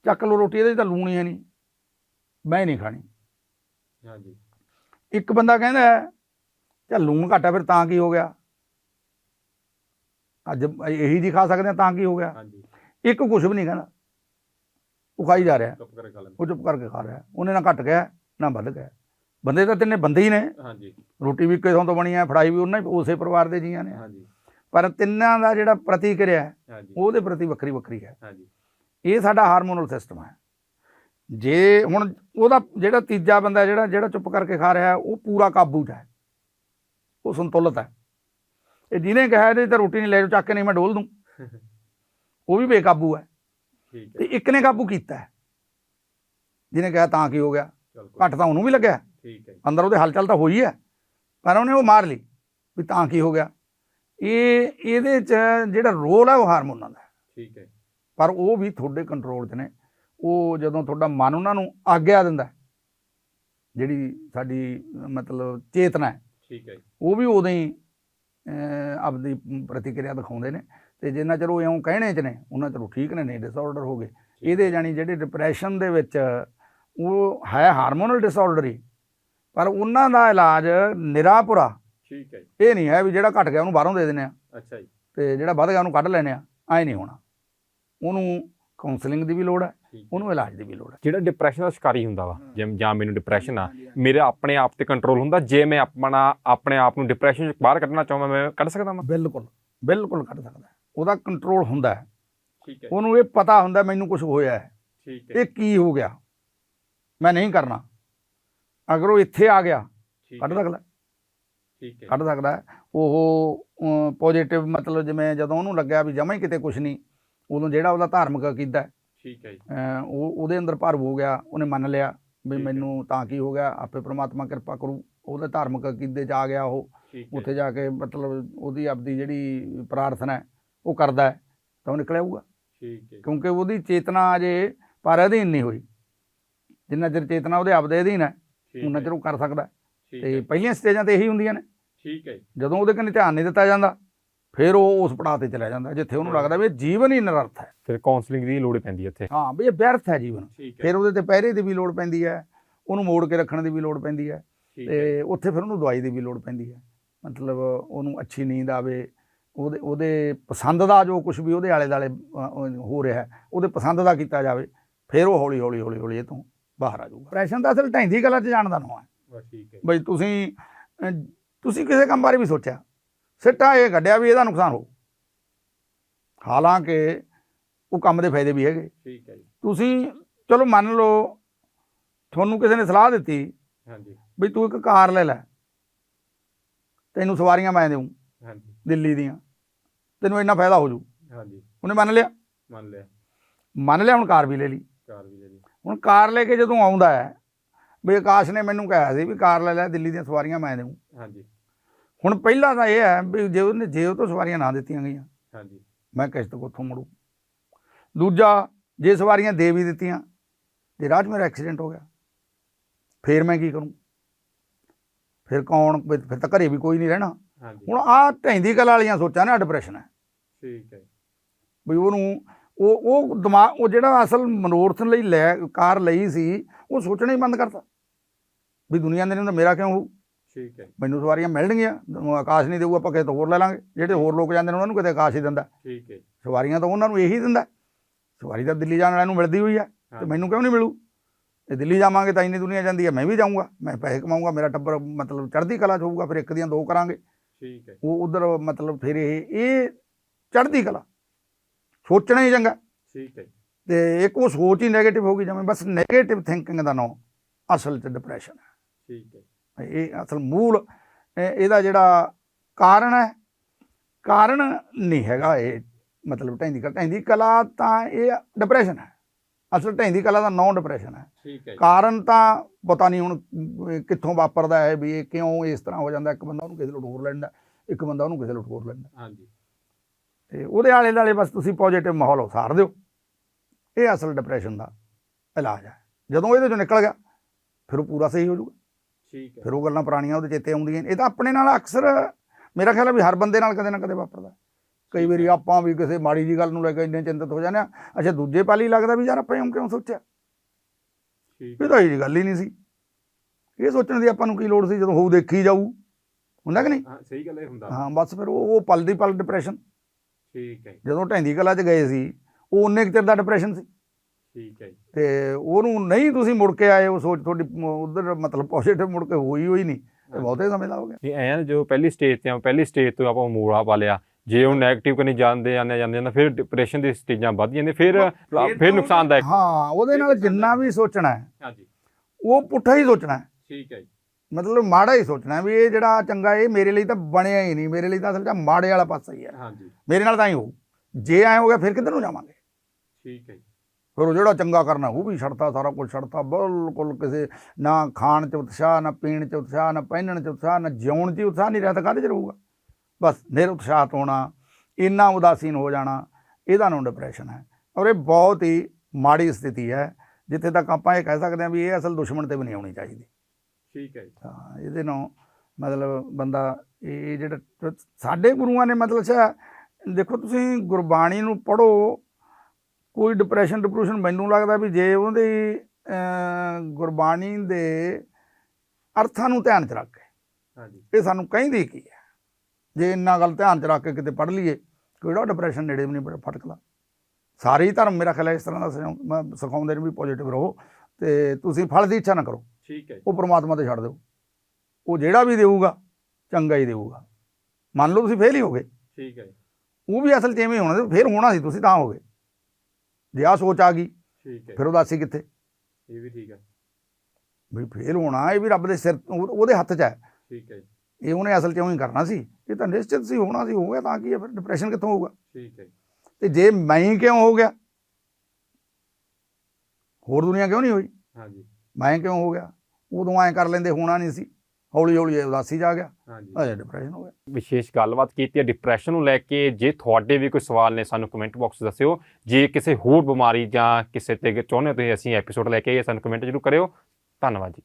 ਚੱਕ ਲਓ ਰੋਟੀ ਇਹਦੇ 'ਚ ਤਾਂ ਲੂਣ ਹੀ ਹੈ ਨਹੀਂ ਮੈਂ ਨਹੀਂ ਖਾਣੀ। ਹਾਂਜੀ। ਇੱਕ ਬੰਦਾ ਕਹਿੰਦਾ ਚੱਲ ਲੂਣ ਘੱਟ ਫਿਰ ਤਾਂ ਕੀ ਹੋ ਗਿਆ? ਅੱਜ ਇਹੀ ਜੀ ਖਾ ਸਕਦੇ ਆ ਤਾਂ ਕੀ ਹੋ ਗਿਆ? ਹਾਂਜੀ। ਇੱਕ ਕੁਝ ਵੀ ਨਹੀਂ ਕਹਿੰਦਾ। ਉਹ ਖਾਈ ਜਾ ਰਿਹਾ। ਉਹ ਚੁੱਪ ਕਰਕੇ ਖਾ ਰਿਹਾ। ਉਹਨੇ ਨਾ ਘਟ ਗਿਆ ਨਾ ਵੱਧ ਗਿਆ ਬੰਦੇ ਤਾਂ ਤਿੰਨੇ ਬੰਦੇ ਹੀ ਨੇ। ਹਾਂਜੀ। ਰੋਟੀ ਵੀ ਕਿਥੋਂ ਤੋਂ ਬਣੀ ਹੈ ਫੜਾਈ ਵੀ ਉਹਨਾਂ ਹੀ ਉਸੇ ਪਰਿਵਾਰ ਦੇ ਜੀਆਂ ਨੇ। ਹਾਂਜੀ। ਪਰ ਤਿੰਨਾਂ ਦਾ ਜਿਹੜਾ ਪ੍ਰਤੀਕਿਰਿਆ ਉਹਦੇ ਪ੍ਰਤੀ ਵੱਖਰੀ ਵੱਖਰੀ ਹੈ। ਹਾਂਜੀ। ਇਹ ਸਾਡਾ ਹਾਰਮੋਨਲ ਸਿਸਟਮ ਹੈ। ਜੇ ਹੁਣ ਉਹਦਾ ਜਿਹੜਾ ਤੀਜਾ ਬੰਦਾ ਜਿਹੜਾ ਜਿਹੜਾ ਚੁੱਪ ਕਰਕੇ ਖਾ ਰਿਹਾ ਉਹ ਪੂਰਾ ਕਾਬੂ 'ਚ ਹੈ। ਉਹ ਸੰਤੁਲਿਤ ਹੈ। ਇਹ ਜਿਹਨੇ ਕਿਹਾ ਇਹਦੇ ਤਾਂ ਰੋਟੀ ਨਹੀਂ ਲੈ ਜਾਓ ਚੱਕ ਕੇ ਨਹੀਂ ਮੈਂ ਡੋਲ ਦੂੰ। ਉਹ ਵੀ ਬੇਕਾਬੂ ਹੈ। ਠੀਕ ਤੇ ਇੱਕ ਨੇ ਕਾਬੂ ਕੀਤਾ ਹੈ। ਜਿਹਨੇ ਕਿਹਾ ਤਾਂ ਕੀ ਹੋ ਗਿਆ? ਘੱਟ ਤਾਂ ਉਹਨੂੰ ਵੀ ਲੱਗਿਆ। ਠੀਕ ਹੈ ਅੰਦਰ ਉਹਦੇ ਹਲਚਲ ਤਾਂ ਹੋਈ ਹੈ। ਪਰ ਉਹਨੇ ਉਹ ਮਾਰ ਲਈ ਵੀ ਤਾਂ ਕੀ ਹੋ ਗਿਆ। ਇਹ ਇਹਦੇ 'ਚ ਜਿਹੜਾ ਰੋਲ ਹੈ ਉਹ ਹਾਰਮੋਨਾਂ ਦਾ। ਠੀਕ ਹੈ। ਪਰ ਉਹ ਵੀ ਤੁਹਾਡੇ ਕੰਟਰੋਲ 'ਚ ਨੇ। ਉਹ ਜਦੋਂ ਤੁਹਾਡਾ ਮਨ ਉਹਨਾਂ ਨੂੰ ਆਗਿਆ ਦਿੰਦਾ ਜਿਹੜੀ ਸਾਡੀ ਮਤਲਬ ਚੇਤਨਾ ਹੈ ਠੀਕ ਹੈ ਜੀ, ਉਹ ਵੀ ਉਦੋਂ ਹੀ ਆਪਦੀ ਪ੍ਰਤੀਕਿਰਿਆ ਦਿਖਾਉਂਦੇ ਨੇ ਤੇ ਜਿੰਨਾ ਚਿਰ ਉਹ ਇਉਂ ਕਹਿਣੇ 'ਚ ਨੇ ਉਹਨਾਂ ਚਿਰ ਠੀਕ ਨੇ ਨਹੀਂ ਡਿਸਆਰਡਰ ਹੋ ਗਏ। ਇਹਦੇ ਜਾਨੀ ਜਿਹੜੇ ਡਿਪਰੈਸ਼ਨ ਦੇ ਵਿੱਚ ਉਹ ਹੈ ਹਾਰਮੋਨਲ ਡਿਸਆਰਡਰ ਹੀ ਪਰ ਉਹਨਾਂ ਦਾ ਇਲਾਜ ਨਿਰਾਪੁਰਾ ਠੀਕ ਹੈ ਜੀ। ਇਹ ਨਹੀਂ ਹੈ ਵੀ ਜਿਹੜਾ ਘਟ ਗਿਆ ਉਹਨੂੰ ਬਾਹਰੋਂ ਦੇ ਦਿੰਦੇ ਆ ਅੱਛਾ ਜੀ। ਤੇ ਜਿਹੜਾ ਵੱਧ ਗਿਆ ਉਹਨੂੰ ਕੱਢ ਲੈਨੇ ਆ ਐ ਨਹੀਂ ਹੋਣਾ। ਉਹਨੂੰ ਕਾਉਂਸਲਿੰਗ ਦੀ ਵੀ ਲੋੜ ਹੈ ਉਹਨੂੰ ਇਲਾਜ ਦੀ ਵੀ ਲੋੜ ਹੈ। ਜਿਹੜਾ ਡਿਪਰੈਸ਼ਨ ਦਾ ਸ਼ਿਕਾਰੀ ਹੁੰਦਾ ਵਾ ਜਿਵੇਂ ਜਾਂ ਮੈਨੂੰ ਡਿਪਰੈਸ਼ਨ ਆ ਮੇਰੇ ਆਪਣੇ ਆਪ ਤੇ ਕੰਟਰੋਲ ਹੁੰਦਾ ਜੇ ਮੈਂ ਆਪਣਾ ਆਪਣੇ ਆਪ ਨੂੰ ਡਿਪਰੈਸ਼ਨ ਚ ਬਾਹਰ ਕੱਢਣਾ ਚਾਹਾਂ ਮੈਂ ਕੱਢ ਸਕਦਾ ਮੈਂ ਬਿਲਕੁਲ ਬਿਲਕੁਲ ਕੱਢ ਸਕਦਾ। ਹੈ। ਉਹਦਾ ਕੰਟਰੋਲ ਹੁੰਦਾ ਹੈ। ਠੀਕ ਹੈ। ਉਹਨੂੰ ਇਹ ਪਤਾ ਹੁੰਦਾ ਮੈਨੂੰ ਕੁਝ ਹੋਇਆ ਹੈ। ਠੀਕ ਇਹ ਕੀ ਹੋ ਗਿਆ? ਮੈਂ ਨਹੀਂ ਕਰਨਾ। ਅਗਰ ਉਹ ਇੱਥੇ ਆ ਗਿਆ ਕੱਢ ਸਕਦਾ ਠੀਕ ਹੈ। ਕੱਢ ਸਕਦਾ ਹੈ। ਉਹ ਪੋਜੀਟਿਵ ਮਤਲਬ ਜਿਵੇਂ ਜਦੋਂ ਉਹਨੂੰ ਲੱਗਿਆ ਵੀ ਜਮਾ ਹੀ ਕਿਤੇ ਕੁਝ ਨਹੀਂ ਉਦੋਂ ਜਿਹੜਾ ਉਹਦਾ ਧਾਰਮਿਕ ਕੀਤਾ ਠੀਕ ਹੈ ਜੀ। ਉਹ ਉਹਦੇ ਅੰਦਰ ਭਰਵ ਹੋ ਗਿਆ ਉਹਨੇ ਮੰਨ ਲਿਆ ਵੀ। ਮੈਨੂੰ ਤਾਂ ਕੀ ਹੋ ਗਿਆ ਆਪੇ ਪ੍ਰਮਾਤਮਾ ਕਿਰਪਾ ਕਰੂ। ਉਹਦੇ ਧਾਰਮਿਕ ਕੀਦੇ ਚ ਆ ਗਿਆ ਉਹ। ਉੱਥੇ ਜਾ ਕੇ ਮਤਲਬ ਉਹਦੀ ਆਪਦੀ ਜਿਹੜੀ ਪ੍ਰਾਰਥਨਾ ਹੈ ਉਹ ਕਰਦਾ ਹੈ ਤਾਂ ਉਹ ਨਿਕਲ ਆਊਗਾ ਠੀਕ ਹੈ ਕਿਉਂਕਿ ਉਹਦੀ ਚੇਤਨਾ ਅਜੇ ਪਰ ਅਧੀਨ ਨਹੀਂ ਹੋਈ। ਜਿੰਨਾ ਚਿਰ ਚੇਤਨਾ ਉਹਦੇ ਆਪਦੇ ਅਧੀਨ ਹੈ ਉਹਨਾਂ ਚਿਰ ਉਹ ਕਰ ਸਕਦਾ ਤੇ ਪਹਿਲੀਆਂ ਸਟੇਜਾਂ ਤੇ ਇਹੀ ਹੁੰਦੀਆਂ ਨੇ। ਠੀਕ ਹੈ ਜਦੋਂ ਉਹਦੇ ਕੰਨੀ ਧਿਆਨ ਨਹੀਂ ਦਿੱਤਾ ਜਾਂਦਾ ਫਿਰ ਉਹ ਉਸ ਪੜਾਅ ਤੇ ਚਲਾ ਜਾਂਦਾ ਜਿੱਥੇ ਉਹਨੂੰ ਲੱਗਦਾ ਵੀ ਇਹ ਜੀਵਨ ਹੀ ਨਿਰਰਥ ਹੈ। ਫਿਰ ਕਾਉਂਸਲਿੰਗ ਦੀ ਲੋੜ ਪੈਂਦੀ ਹੈ ਇੱਥੇ। ਹਾਂ ਵੀ ਇਹ ਵਿਅਰਥ ਹੈ ਜੀਵਨ। ਫਿਰ ਉਹਦੇ ਤੇ ਪਹਿਰੇ ਦੀ ਵੀ ਲੋੜ ਪੈਂਦੀ ਹੈ ਉਹਨੂੰ ਮੋੜ ਕੇ ਰੱਖਣ ਦੀ ਵੀ ਲੋੜ ਪੈਂਦੀ ਹੈ ਤੇ ਉੱਥੇ ਫਿਰ ਉਹਨੂੰ ਦਵਾਈ ਦੀ ਵੀ ਲੋੜ ਪੈਂਦੀ ਹੈ। ਮਤਲਬ ਉਹਨੂੰ ਅੱਛੀ ਨੀਂਦ ਆਵੇ ਉਹਦੇ ਉਹਦੇ ਪਸੰਦ ਦਾ ਜੋ ਕੁਝ ਵੀ ਉਹਦੇ ਆਲੇ ਦਾਲੇ ਹੋ ਰਿਹਾ ਹੈ, ਉਹਦੇ ਪਸੰਦ ਦਾ ਕੀਤਾ ਜਾਵੇ ਫਿਰ ਉਹ ਹੌਲੀ ਹੌਲੀ ਹੌਲੀ ਹੌਲੀ ਇਹ ਤੋਂ ਬਾਹਰ ਆ ਜਾਊਗਾ। ਪ੍ਰੈਸ਼ਨ ਤਾਂ ਅਸਲ ਢੈਂਦੀ ਕਲਾ ਚ ਜਾਣਦਾ ਨਾ ਹੈ ਬਸ ਠੀਕ ਹੈ ਬਈ ਤੁਸੀਂ ਤੁਸੀਂ ਕਿਸੇ ਕੰਮ ਬਾਰੇ ਵੀ ਸੋਚਿਆ? ਸਿੱਟਾ ਇਹ ਕੱਢਿਆ ਵੀ ਇਹਦਾ ਨੁਕਸਾਨ ਹੋ ਹਾਲਾਂਕਿ ਉਹ ਕੰਮ ਦੇ ਫਾਇਦੇ ਵੀ ਹੈਗੇ। ਠੀਕ ਹੈ ਜੀ। ਤੁਸੀਂ ਚਲੋ ਮੰਨ ਲਓ ਤੁਹਾਨੂੰ ਕਿਸੇ ਨੇ ਸਲਾਹ ਦਿੱਤੀ ਹਾਂਜੀ। ਵੀ ਤੂੰ ਇੱਕ ਕਾਰ ਲੈ ਲੈ। ਤੈਨੂੰ ਸਵਾਰੀਆਂ ਮੈਂ ਦੇਉਂ ਹਾਂਜੀ। ਦਿੱਲੀ ਦੀਆਂ। ਤੈਨੂੰ ਇੰਨਾ ਫਾਇਦਾ ਹੋ ਜੂ। ਹਾਂਜੀ। ਉਹਨੇ ਮੰਨ ਲਿਆ? ਮੰਨ ਲਿਆ। ਮੰਨ ਲਿਆ ਹੁਣ ਕਾਰ ਵੀ ਲੈ ਲਈ। ਕਾਰ ਵੀ ਲੈ ਲਈ। ਹੁਣ ਕਾਰ ਲੈ ਕੇ ਜਦੋਂ ਆਉਂਦਾ ਹੈ ਵੀ ਆਕਾਸ਼ ਨੇ ਮੈਨੂੰ ਕਿਹਾ ਸੀ ਵੀ ਕਾਰ ਲੈ ਲੈ ਦਿੱਲੀ ਦੀਆਂ ਸਵਾਰੀਆਂ ਮੈਂ ਦੇਉਂ ਹਾਂਜੀ। ਹੁਣ ਪਹਿਲਾ ਤਾਂ ਇਹ ਹੈ ਵੀ ਜੇ ਉਹਨੇ ਜੇ ਉਹ ਤੋਂ ਸਵਾਰੀਆਂ ਨਾ ਦਿੱਤੀਆਂ ਗਈਆਂ। ਹਾਂਜੀ। ਮੈਂ ਕਿਸ਼ਤ ਕੋਥੋਂ ਮੜੂ। ਦੂਜਾ ਜੇ ਸਵਾਰੀਆਂ ਦੇ ਵੀ ਦਿੱਤੀਆਂ ਜੇ ਰਾਹ 'ਚ ਮੇਰਾ ਐਕਸੀਡੈਂਟ ਹੋ ਗਿਆ ਫੇਰ ਮੈਂ ਕੀ ਕਰੂੰ? ਫਿਰ ਕੌਣ ਫਿਰ ਤਾਂ ਘਰੇ ਵੀ ਕੋਈ ਨਹੀਂ ਰਹਿਣਾ। ਹੁਣ ਆਹ ਢੈਂਦੀ ਕਲਾ ਵਾਲੀਆਂ ਸੋਚਾਂ ਨੇ ਡਿਪਰੈਸ਼ਨ ਹੈ। ਠੀਕ ਹੈ। ਵੀ ਉਹਨੂੰ ਉਹ ਉਹ ਦਿਮਾਗ ਉਹ ਜਿਹੜਾ ਅਸਲ ਮਨੋਰਥ ਲਈ ਲੈ ਕਾਰ ਲਈ ਸੀ ਉਹ ਸੋਚਣਾ ਹੀ ਬੰਦ ਕਰਤਾ। ਵੀ ਦੁਨੀਆ ਦੇ ਨੇ ਮੇਰਾ ਕਿਉਂ ਹੋਊ? ਠੀਕ ਹੈ ਮੈਨੂੰ ਸਵਾਰੀਆਂ ਮਿਲਣਗੀਆਂ ਆਕਾਸ਼ ਨਹੀਂ ਦੇਊ ਆਪਾਂ ਕਿਤੇ ਤੋਂ ਹੋਰ ਲੈ ਲਾਂਗੇ। ਜਿਹੜੇ ਹੋਰ ਲੋਕ ਜਾਂਦੇ ਨੇ ਉਹਨਾਂ ਨੂੰ ਕਿਤੇ ਆਕਾਸ਼ ਹੀ ਦਿੰਦਾ। ਠੀਕ ਹੈ ਸਵਾਰੀਆਂ ਤਾਂ ਉਹਨਾਂ ਨੂੰ ਇਹੀ ਦਿੰਦਾ। ਸਵਾਰੀ ਤਾਂ ਦਿੱਲੀ ਜਾਣ ਵਾਲਿਆਂ ਨੂੰ ਮਿਲਦੀ ਹੋਈ ਹੈ ਤੇ ਮੈਨੂੰ ਕਿਉਂ ਨਹੀਂ ਮਿਲੂ? ਇਹ ਦਿੱਲੀ ਜਾਵਾਂਗੇ ਤਾਂ ਇੰਨੀ ਦੁਨੀਆ ਜਾਂਦੀ ਹੈ ਮੈਂ ਵੀ ਜਾਊਂਗਾ। ਮੈਂ ਪੈਸੇ ਕਮਾਊਂਗਾ ਮੇਰਾ ਟੱਬਰ ਮਤਲਬ ਚੜ੍ਹਦੀ ਕਲਾ 'ਚ ਹੋਊਗਾ ਫਿਰ ਇੱਕ ਦੀਆਂ ਦੋ ਕਰਾਂਗੇ। ਠੀਕ ਹੈ ਉਹ ਉਧਰ ਮਤਲਬ ਫਿਰ ਇਹ ਇਹ ਚੜ੍ਹਦੀ ਕਲਾ। ਸੋਚਣਾ ਹੀ ਚੰਗਾ। ਠੀਕ ਹੈ ਤੇ ਇੱਕ ਉਹ ਸੋਚ ਹੀ 네ਗੇਟਿਵ ਹੋ ਗਈ ਜਿਵੇਂ ਬਸ 네ਗੇਟਿਵ ਥਿੰਕਿੰਗ ਦਾ ਨਾਮ ਅਸਲ 'ਚ ਡਿਪਰੈਸ਼ਨ ਹੈ। ਠੀਕ ਹੈ ਇਹ ਅਸਲ ਮੂਲ ਇਹ- ਇਹਦਾ ਜਿਹੜਾ ਕਾਰਨ ਹੈ ਕਾਰਨ ਨਹੀਂ ਹੈਗਾ ਇਹ ਮਤਲਬ ਢੈਂਦੀ ਕਲਾ ਢੈਂਦੀ ਕਲਾ ਤਾਂ ਇਹ ਡਿਪਰੈਸ਼ਨ ਹੈ। ਅਸਲ ਢੈਂਦੀ ਕਲਾ ਦਾ ਨੌ ਡਿਪਰੈਸ਼ਨ ਹੈ। ਠੀਕ ਹੈ ਕਾਰਨ ਤਾਂ ਪਤਾ ਨਹੀਂ ਹੁਣ ਕਿੱਥੋਂ ਵਾਪਰਦਾ ਹੈ ਵੀ ਇਹ ਕਿਉਂ ਇਸ ਤਰ੍ਹਾਂ ਹੋ ਜਾਂਦਾ ਇੱਕ ਬੰਦਾ ਉਹਨੂੰ ਕਿਸੇ ਲੋਟ ਹੋਰ ਲੈਂਦਾ ਇੱਕ ਬੰਦਾ ਉਹਨੂੰ ਕਿਸੇ ਲੋਟ ਹੋਰ ਲੈਂਦਾ ਹਾਂਜੀ। ਤੇ ਉਹਦੇ ਆਲੇ ਦੁਆਲੇ ਬਸ ਤੁਸੀਂ ਪੋਜੀਟਿਵ ਮਾਹੌਲ ਉਸਾਰ ਦਿਓ। ਇਹ ਅਸਲ ਡਿਪਰੈਸ਼ਨ ਦਾ ਇਲਾਜ ਹੈ। ਜਦੋਂ ਇਹਦੇ ਚੋਂ ਨਿਕਲ ਗਿਆ ਫਿਰ ਉਹ ਪੂਰਾ ਸਹੀ ਹੋ ਜਾਊਗਾ। ਠੀਕ ਹੈ। ਫਿਰ ਉਹ ਗੱਲਾਂ ਪੁਰਾਣੀਆਂ ਉਹਦੇ ਚੇਤੇ ਆਉਂਦੀਆਂ। ਇਹ ਤਾਂ ਆਪਣੇ ਨਾਲ ਅਕਸਰ ਮੇਰਾ ਖਿਆਲ ਹੈ ਵੀ ਹਰ ਬੰਦੇ ਨਾਲ ਕਦੇ ਨਾ ਕਦੇ ਵਾਪਰਦਾ। ਕਈ ਵਾਰੀ ਆਪਾਂ ਵੀ ਕਿਸੇ ਮਾੜੀ ਜੀ ਗੱਲ ਨੂੰ ਲੈ ਕੇ ਇੰਨੇ ਚਿੰਤਤ ਹੋ ਜਾਂਦੇ ਆ। ਅੱਛਾ ਦੂਜੇ ਪਾਲੀ ਲੱਗਦਾ ਵੀ ਯਾਰ ਆਪਾਂ ਇਉਂ ਕਿਉਂ ਸੋਚਿਆ? ਠੀਕ ਇਹ ਤਾਂ ਇਹ ਗੱਲ ਹੀ ਨਹੀਂ ਸੀ। ਇਹ ਸੋਚਣ ਦੀ ਆਪਾਂ ਨੂੰ ਕੀ ਲੋੜ ਸੀ ਜਦੋਂ ਹੋਊ ਦੇਖੀ ਜਾਊ। ਹੁੰਦਾ ਕਿ ਨਹੀਂ? ਹਾਂ ਸਹੀ ਗੱਲ ਇਹ ਹੁੰਦਾ। ਹਾਂ ਬਸ ਫਿਰ ਉਹ ਉਹ ਪਲ ਦੀ ਪਲ ਡਿਪਰੈਸ਼ਨ ਠੀਕ ਹੈ ਜਦੋਂ ਢੈਂਦੀ ਕਲਾ 'ਚ ਗਏ ਸੀ ਉਹ ਕੁ ਚਿਰ ਦਾ ਡਿਪਰੈਸ਼ਨ ਸੀ। ਠੀਕ ਹੈ ਜੀ, ਤੇ ਉਹਨੂੰ ਨਹੀਂ ਤੁਸੀਂ ਮੁੜ ਕੇ ਆਏ ਉਹ ਸੋਚ ਤੁਹਾਡੀ ਉਧਰ ਮਤਲਬ ਪੋਜ਼ਿਟਿਵ ਮੁੜ ਕੇ ਹੋਈ ਹੋਈ ਨਹੀਂ ਤੇ ਬਹੁਤੇ ਸਮੇਂ ਹੋ ਗਿਆ ਇਹ ਐਂ ਜੋ ਪਹਿਲੀ ਸਟੇਜ ਤੇ ਆ ਪਹਿਲੀ ਸਟੇਜ ਤੋਂ ਆਪਾਂ ਮੂੜਾ ਪਾ ਲਿਆ ਜੇ ਉਹ 네ਗੇਟਿਵ ਕਰਨੀ ਜਾਂਦੇ ਜਾਂਦੇ ਜਾਂਦੇ ਜਾਂਦੇ ਫਿਰ ਡਿਪਰੈਸ਼ਨ ਦੀ ਸਟੇਜਾਂ ਵੱਧ ਜਾਂਦੀਆਂ ਫਿਰ ਫਿਰ ਨੁਕਸਾਨਦਾਇਕ। ਹਾਂ ਉਹਦੇ ਨਾਲ ਜਿੰਨਾ ਵੀ ਸੋਚਣਾ ਹੈ ਹਾਂਜੀ। ਉਹ ਪੁੱਠਾ ਹੀ ਸੋਚਣਾ ਹੈ। ਠੀਕ ਹੈ ਜੀ, ਮਤਲਬ ਮਾੜਾ ਹੀ ਸੋਚਣਾ ਹੈ ਵੀ ਇਹ ਜਿਹੜਾ ਚੰਗਾ ਇਹ ਮੇਰੇ ਲਈ ਤਾਂ ਬਣਿਆ ਹੀ ਨਹੀਂ ਮੇਰੇ ਲਈ ਤਾਂ ਅਸਲ 'ਚ ਮਾੜੇ ਵਾਲਾ ਪਾਸਾ ਹੀ ਹੈ। ਹਾਂਜੀ। ਮੇਰੇ ਨਾਲ ਤਾਂ ਹੀ ਹੋਊ। ਜੇ ਐ ਹੋ ਗਿਆ ਫਿਰ ਕਿੱਧਰ ਨੂੰ ਜਾਵਾਂਗੇ? ਠੀਕ ਹੈ ਜੀ, ਫਿਰ ਉਹ ਜਿਹੜਾ ਚੰਗਾ ਕਰਨਾ ਉਹ ਵੀ ਛੱਡਤਾ ਸਾਰਾ ਕੁਝ ਛੱਡਤਾ। ਬਿਲਕੁਲ ਕਿਸੇ ਨਾ ਖਾਣ 'ਚ ਉਤਸ਼ਾਹ ਨਾ ਪੀਣ 'ਚ ਉਤਸ਼ਾਹ ਨਾ ਪਹਿਨਣ 'ਚ ਉਤਸ਼ਾਹ ਨਾ ਜਿਉਣ 'ਚ ਉਤਸ਼ਾਹ ਨਹੀਂ ਰਿਹਾ ਤਾਂ ਕਾਹਦੇ 'ਚ ਰਹੂਗਾ? ਬਸ ਨਿਰ ਉਤਸ਼ਾਹਤ ਹੋਣਾ ਇੰਨਾ ਉਦਾਸੀਨ ਹੋ ਜਾਣਾ ਇਹਦਾ ਨਾਮ ਡਿਪਰੈਸ਼ਨ ਹੈ। ਔਰ ਇਹ ਬਹੁਤ ਹੀ ਮਾੜੀ ਸਥਿਤੀ ਹੈ ਜਿੱਥੇ ਤੱਕ ਆਪਾਂ ਇਹ ਕਹਿ ਸਕਦੇ ਹਾਂ ਵੀ ਇਹ ਅਸਲ ਦੁਸ਼ਮਣ ਤੇ ਵੀ ਨਹੀਂ ਆਉਣੀ ਚਾਹੀਦੀ। ਠੀਕ ਹੈ ਜੀ, ਹਾਂ ਇਹਦੇ ਨਾਲ ਮਤਲਬ ਬੰਦਾ ਇਹ ਜਿਹੜਾ ਸਾਡੇ ਗੁਰੂਆਂ ਨੇ ਮਤਲਬ ਦੇਖੋ ਤੁਸੀਂ ਗੁਰਬਾਣੀ ਨੂੰ ਪੜੋ ਕੋਈ ਡਿਪਰੈਸ਼ਨ ਡਿਪਰੈਸ਼ਨ ਮੈਨੂੰ ਲੱਗਦਾ ਵੀ ਜੇ ਉਹਦੀ ਗੁਰਬਾਣੀ ਦੇ ਅਰਥਾਂ ਨੂੰ ਧਿਆਨ 'ਚ ਰੱਖ ਕੇ ਹਾਂਜੀ। ਇਹ ਸਾਨੂੰ ਕਹਿੰਦੀ ਕੀ ਹੈ? ਜੇ ਇੰਨਾ ਗੱਲ ਧਿਆਨ 'ਚ ਰੱਖ ਕੇ ਕਿਤੇ ਪੜ੍ਹ ਲਈਏ ਕਿਹੜਾ ਡਿਪਰੈਸ਼ਨ ਨੇੜੇ ਵੀ ਨਹੀਂ ਫਟਕਦਾ। ਸਾਰੇ ਹੀ ਧਰਮ ਮੇਰਾ ਖਿਆਲ ਇਸ ਤਰ੍ਹਾਂ ਦਾ ਸਿਖਾਉਂਦੇ ਨੇ ਵੀ ਪੋਜ਼ਿਟਿਵ ਰਹੋ ਤੇ ਤੁਸੀਂ ਫਲ ਦੀ ਇੱਛਾ ਨਾ ਕਰੋ। ਠੀਕ ਹੈ ਉਹ ਪ੍ਰਮਾਤਮਾ ਤੇ ਛੱਡ ਦਿਓ। ਉਹ ਜਿਹੜਾ ਵੀ ਦੇਊਗਾ ਚੰਗਾ ਹੀ ਦੇਊਗਾ। ਮੰਨ ਲਓ ਤੁਸੀਂ ਫੇਲ ਹੀ ਹੋ ਗਏ। ਠੀਕ ਹੈ ਉਹ ਵੀ ਅਸਲ 'ਚ ਐਵੇਂ ਹੋਣਾ ਸੀ ਫੇਰ ਹੋਣਾ ਸੀ ਤੁਸੀਂ ਤਾਂ ਹੋ ਗਏ। ਜੇ ਆਹ ਸੋਚ ਆ ਗਈ ਠੀਕ ਹੈ। ਫਿਰ ਉਦਾਸੀ ਕਿੱਥੇ? ਇਹ ਵੀ ਠੀਕ ਹੈ। ਵੀ ਫੇਲ ਹੋਣਾ ਇਹ ਵੀ ਰੱਬ ਦੇ ਸਿਰ ਉਹ- ਉਹਦੇ ਹੱਥ 'ਚ ਹੈ। ਠੀਕ ਹੈ ਇਹ ਉਹਨੇ ਅਸਲ 'ਚ ਉਵੇਂ ਹੀ ਕਰਨਾ ਸੀ। ਇਹ ਤਾਂ ਨਿਸ਼ਚਿਤ ਸੀ ਹੋਣਾ ਸੀ ਹੋ ਗਿਆ ਤਾਂ ਕੀ ਹੈ ਫਿਰ ਡਿਪਰੈਸ਼ਨ ਕਿੱਥੋਂ ਹੋਊਗਾ? ਠੀਕ ਹੈ ਤੇ ਜੇ ਮੈਂ ਕਿਉਂ ਹੋ ਗਿਆ? ਹੋਰ ਦੁਨੀਆ ਕਿਉਂ ਨਹੀਂ ਹੋਈ? ਹਾਂਜੀ। ਮੈਂ ਕਿਉਂ ਹੋ ਗਿਆ? ਉਦੋਂ ਐਂ ਕਰ ਲੈਂਦੇ ਹੋਣਾ ਨਹੀਂ ਸੀ। ਹੌਲੀ ਹੌਲੀ ਇਹ ਉਦਾਸੀ ਜਾ ਗਿਆ। ਹਾਂਜੀ। ਅਜੇ ਡਿਪਰੈਸ਼ਨ ਹੋ ਗਿਆ। ਵਿਸ਼ੇਸ਼ ਗੱਲਬਾਤ ਕੀਤੀ ਹੈ ਡਿਪਰੈਸ਼ਨ ਨੂੰ ਲੈ ਕੇ ਜੇ ਤੁਹਾਡੇ ਵੀ ਕੋਈ ਸਵਾਲ ਨੇ ਸਾਨੂੰ ਕਮੈਂਟ ਬਾਕਸ ਦੱਸਿਓ। ਜੇ ਕਿਸੇ ਹੋਰ ਬਿਮਾਰੀ ਜਾਂ ਕਿਸੇ ਤੇ ਚਾਹੁੰਦੇ ਹੋ ਤੁਸੀਂ ਅਸੀਂ ਐਪੀਸੋਡ ਲੈ ਕੇ ਆਈਏ ਸਾਨੂੰ ਕਮੈਂਟ ਜ਼ਰੂਰ ਕਰਿਓ। ਧੰਨਵਾਦ ਜੀ।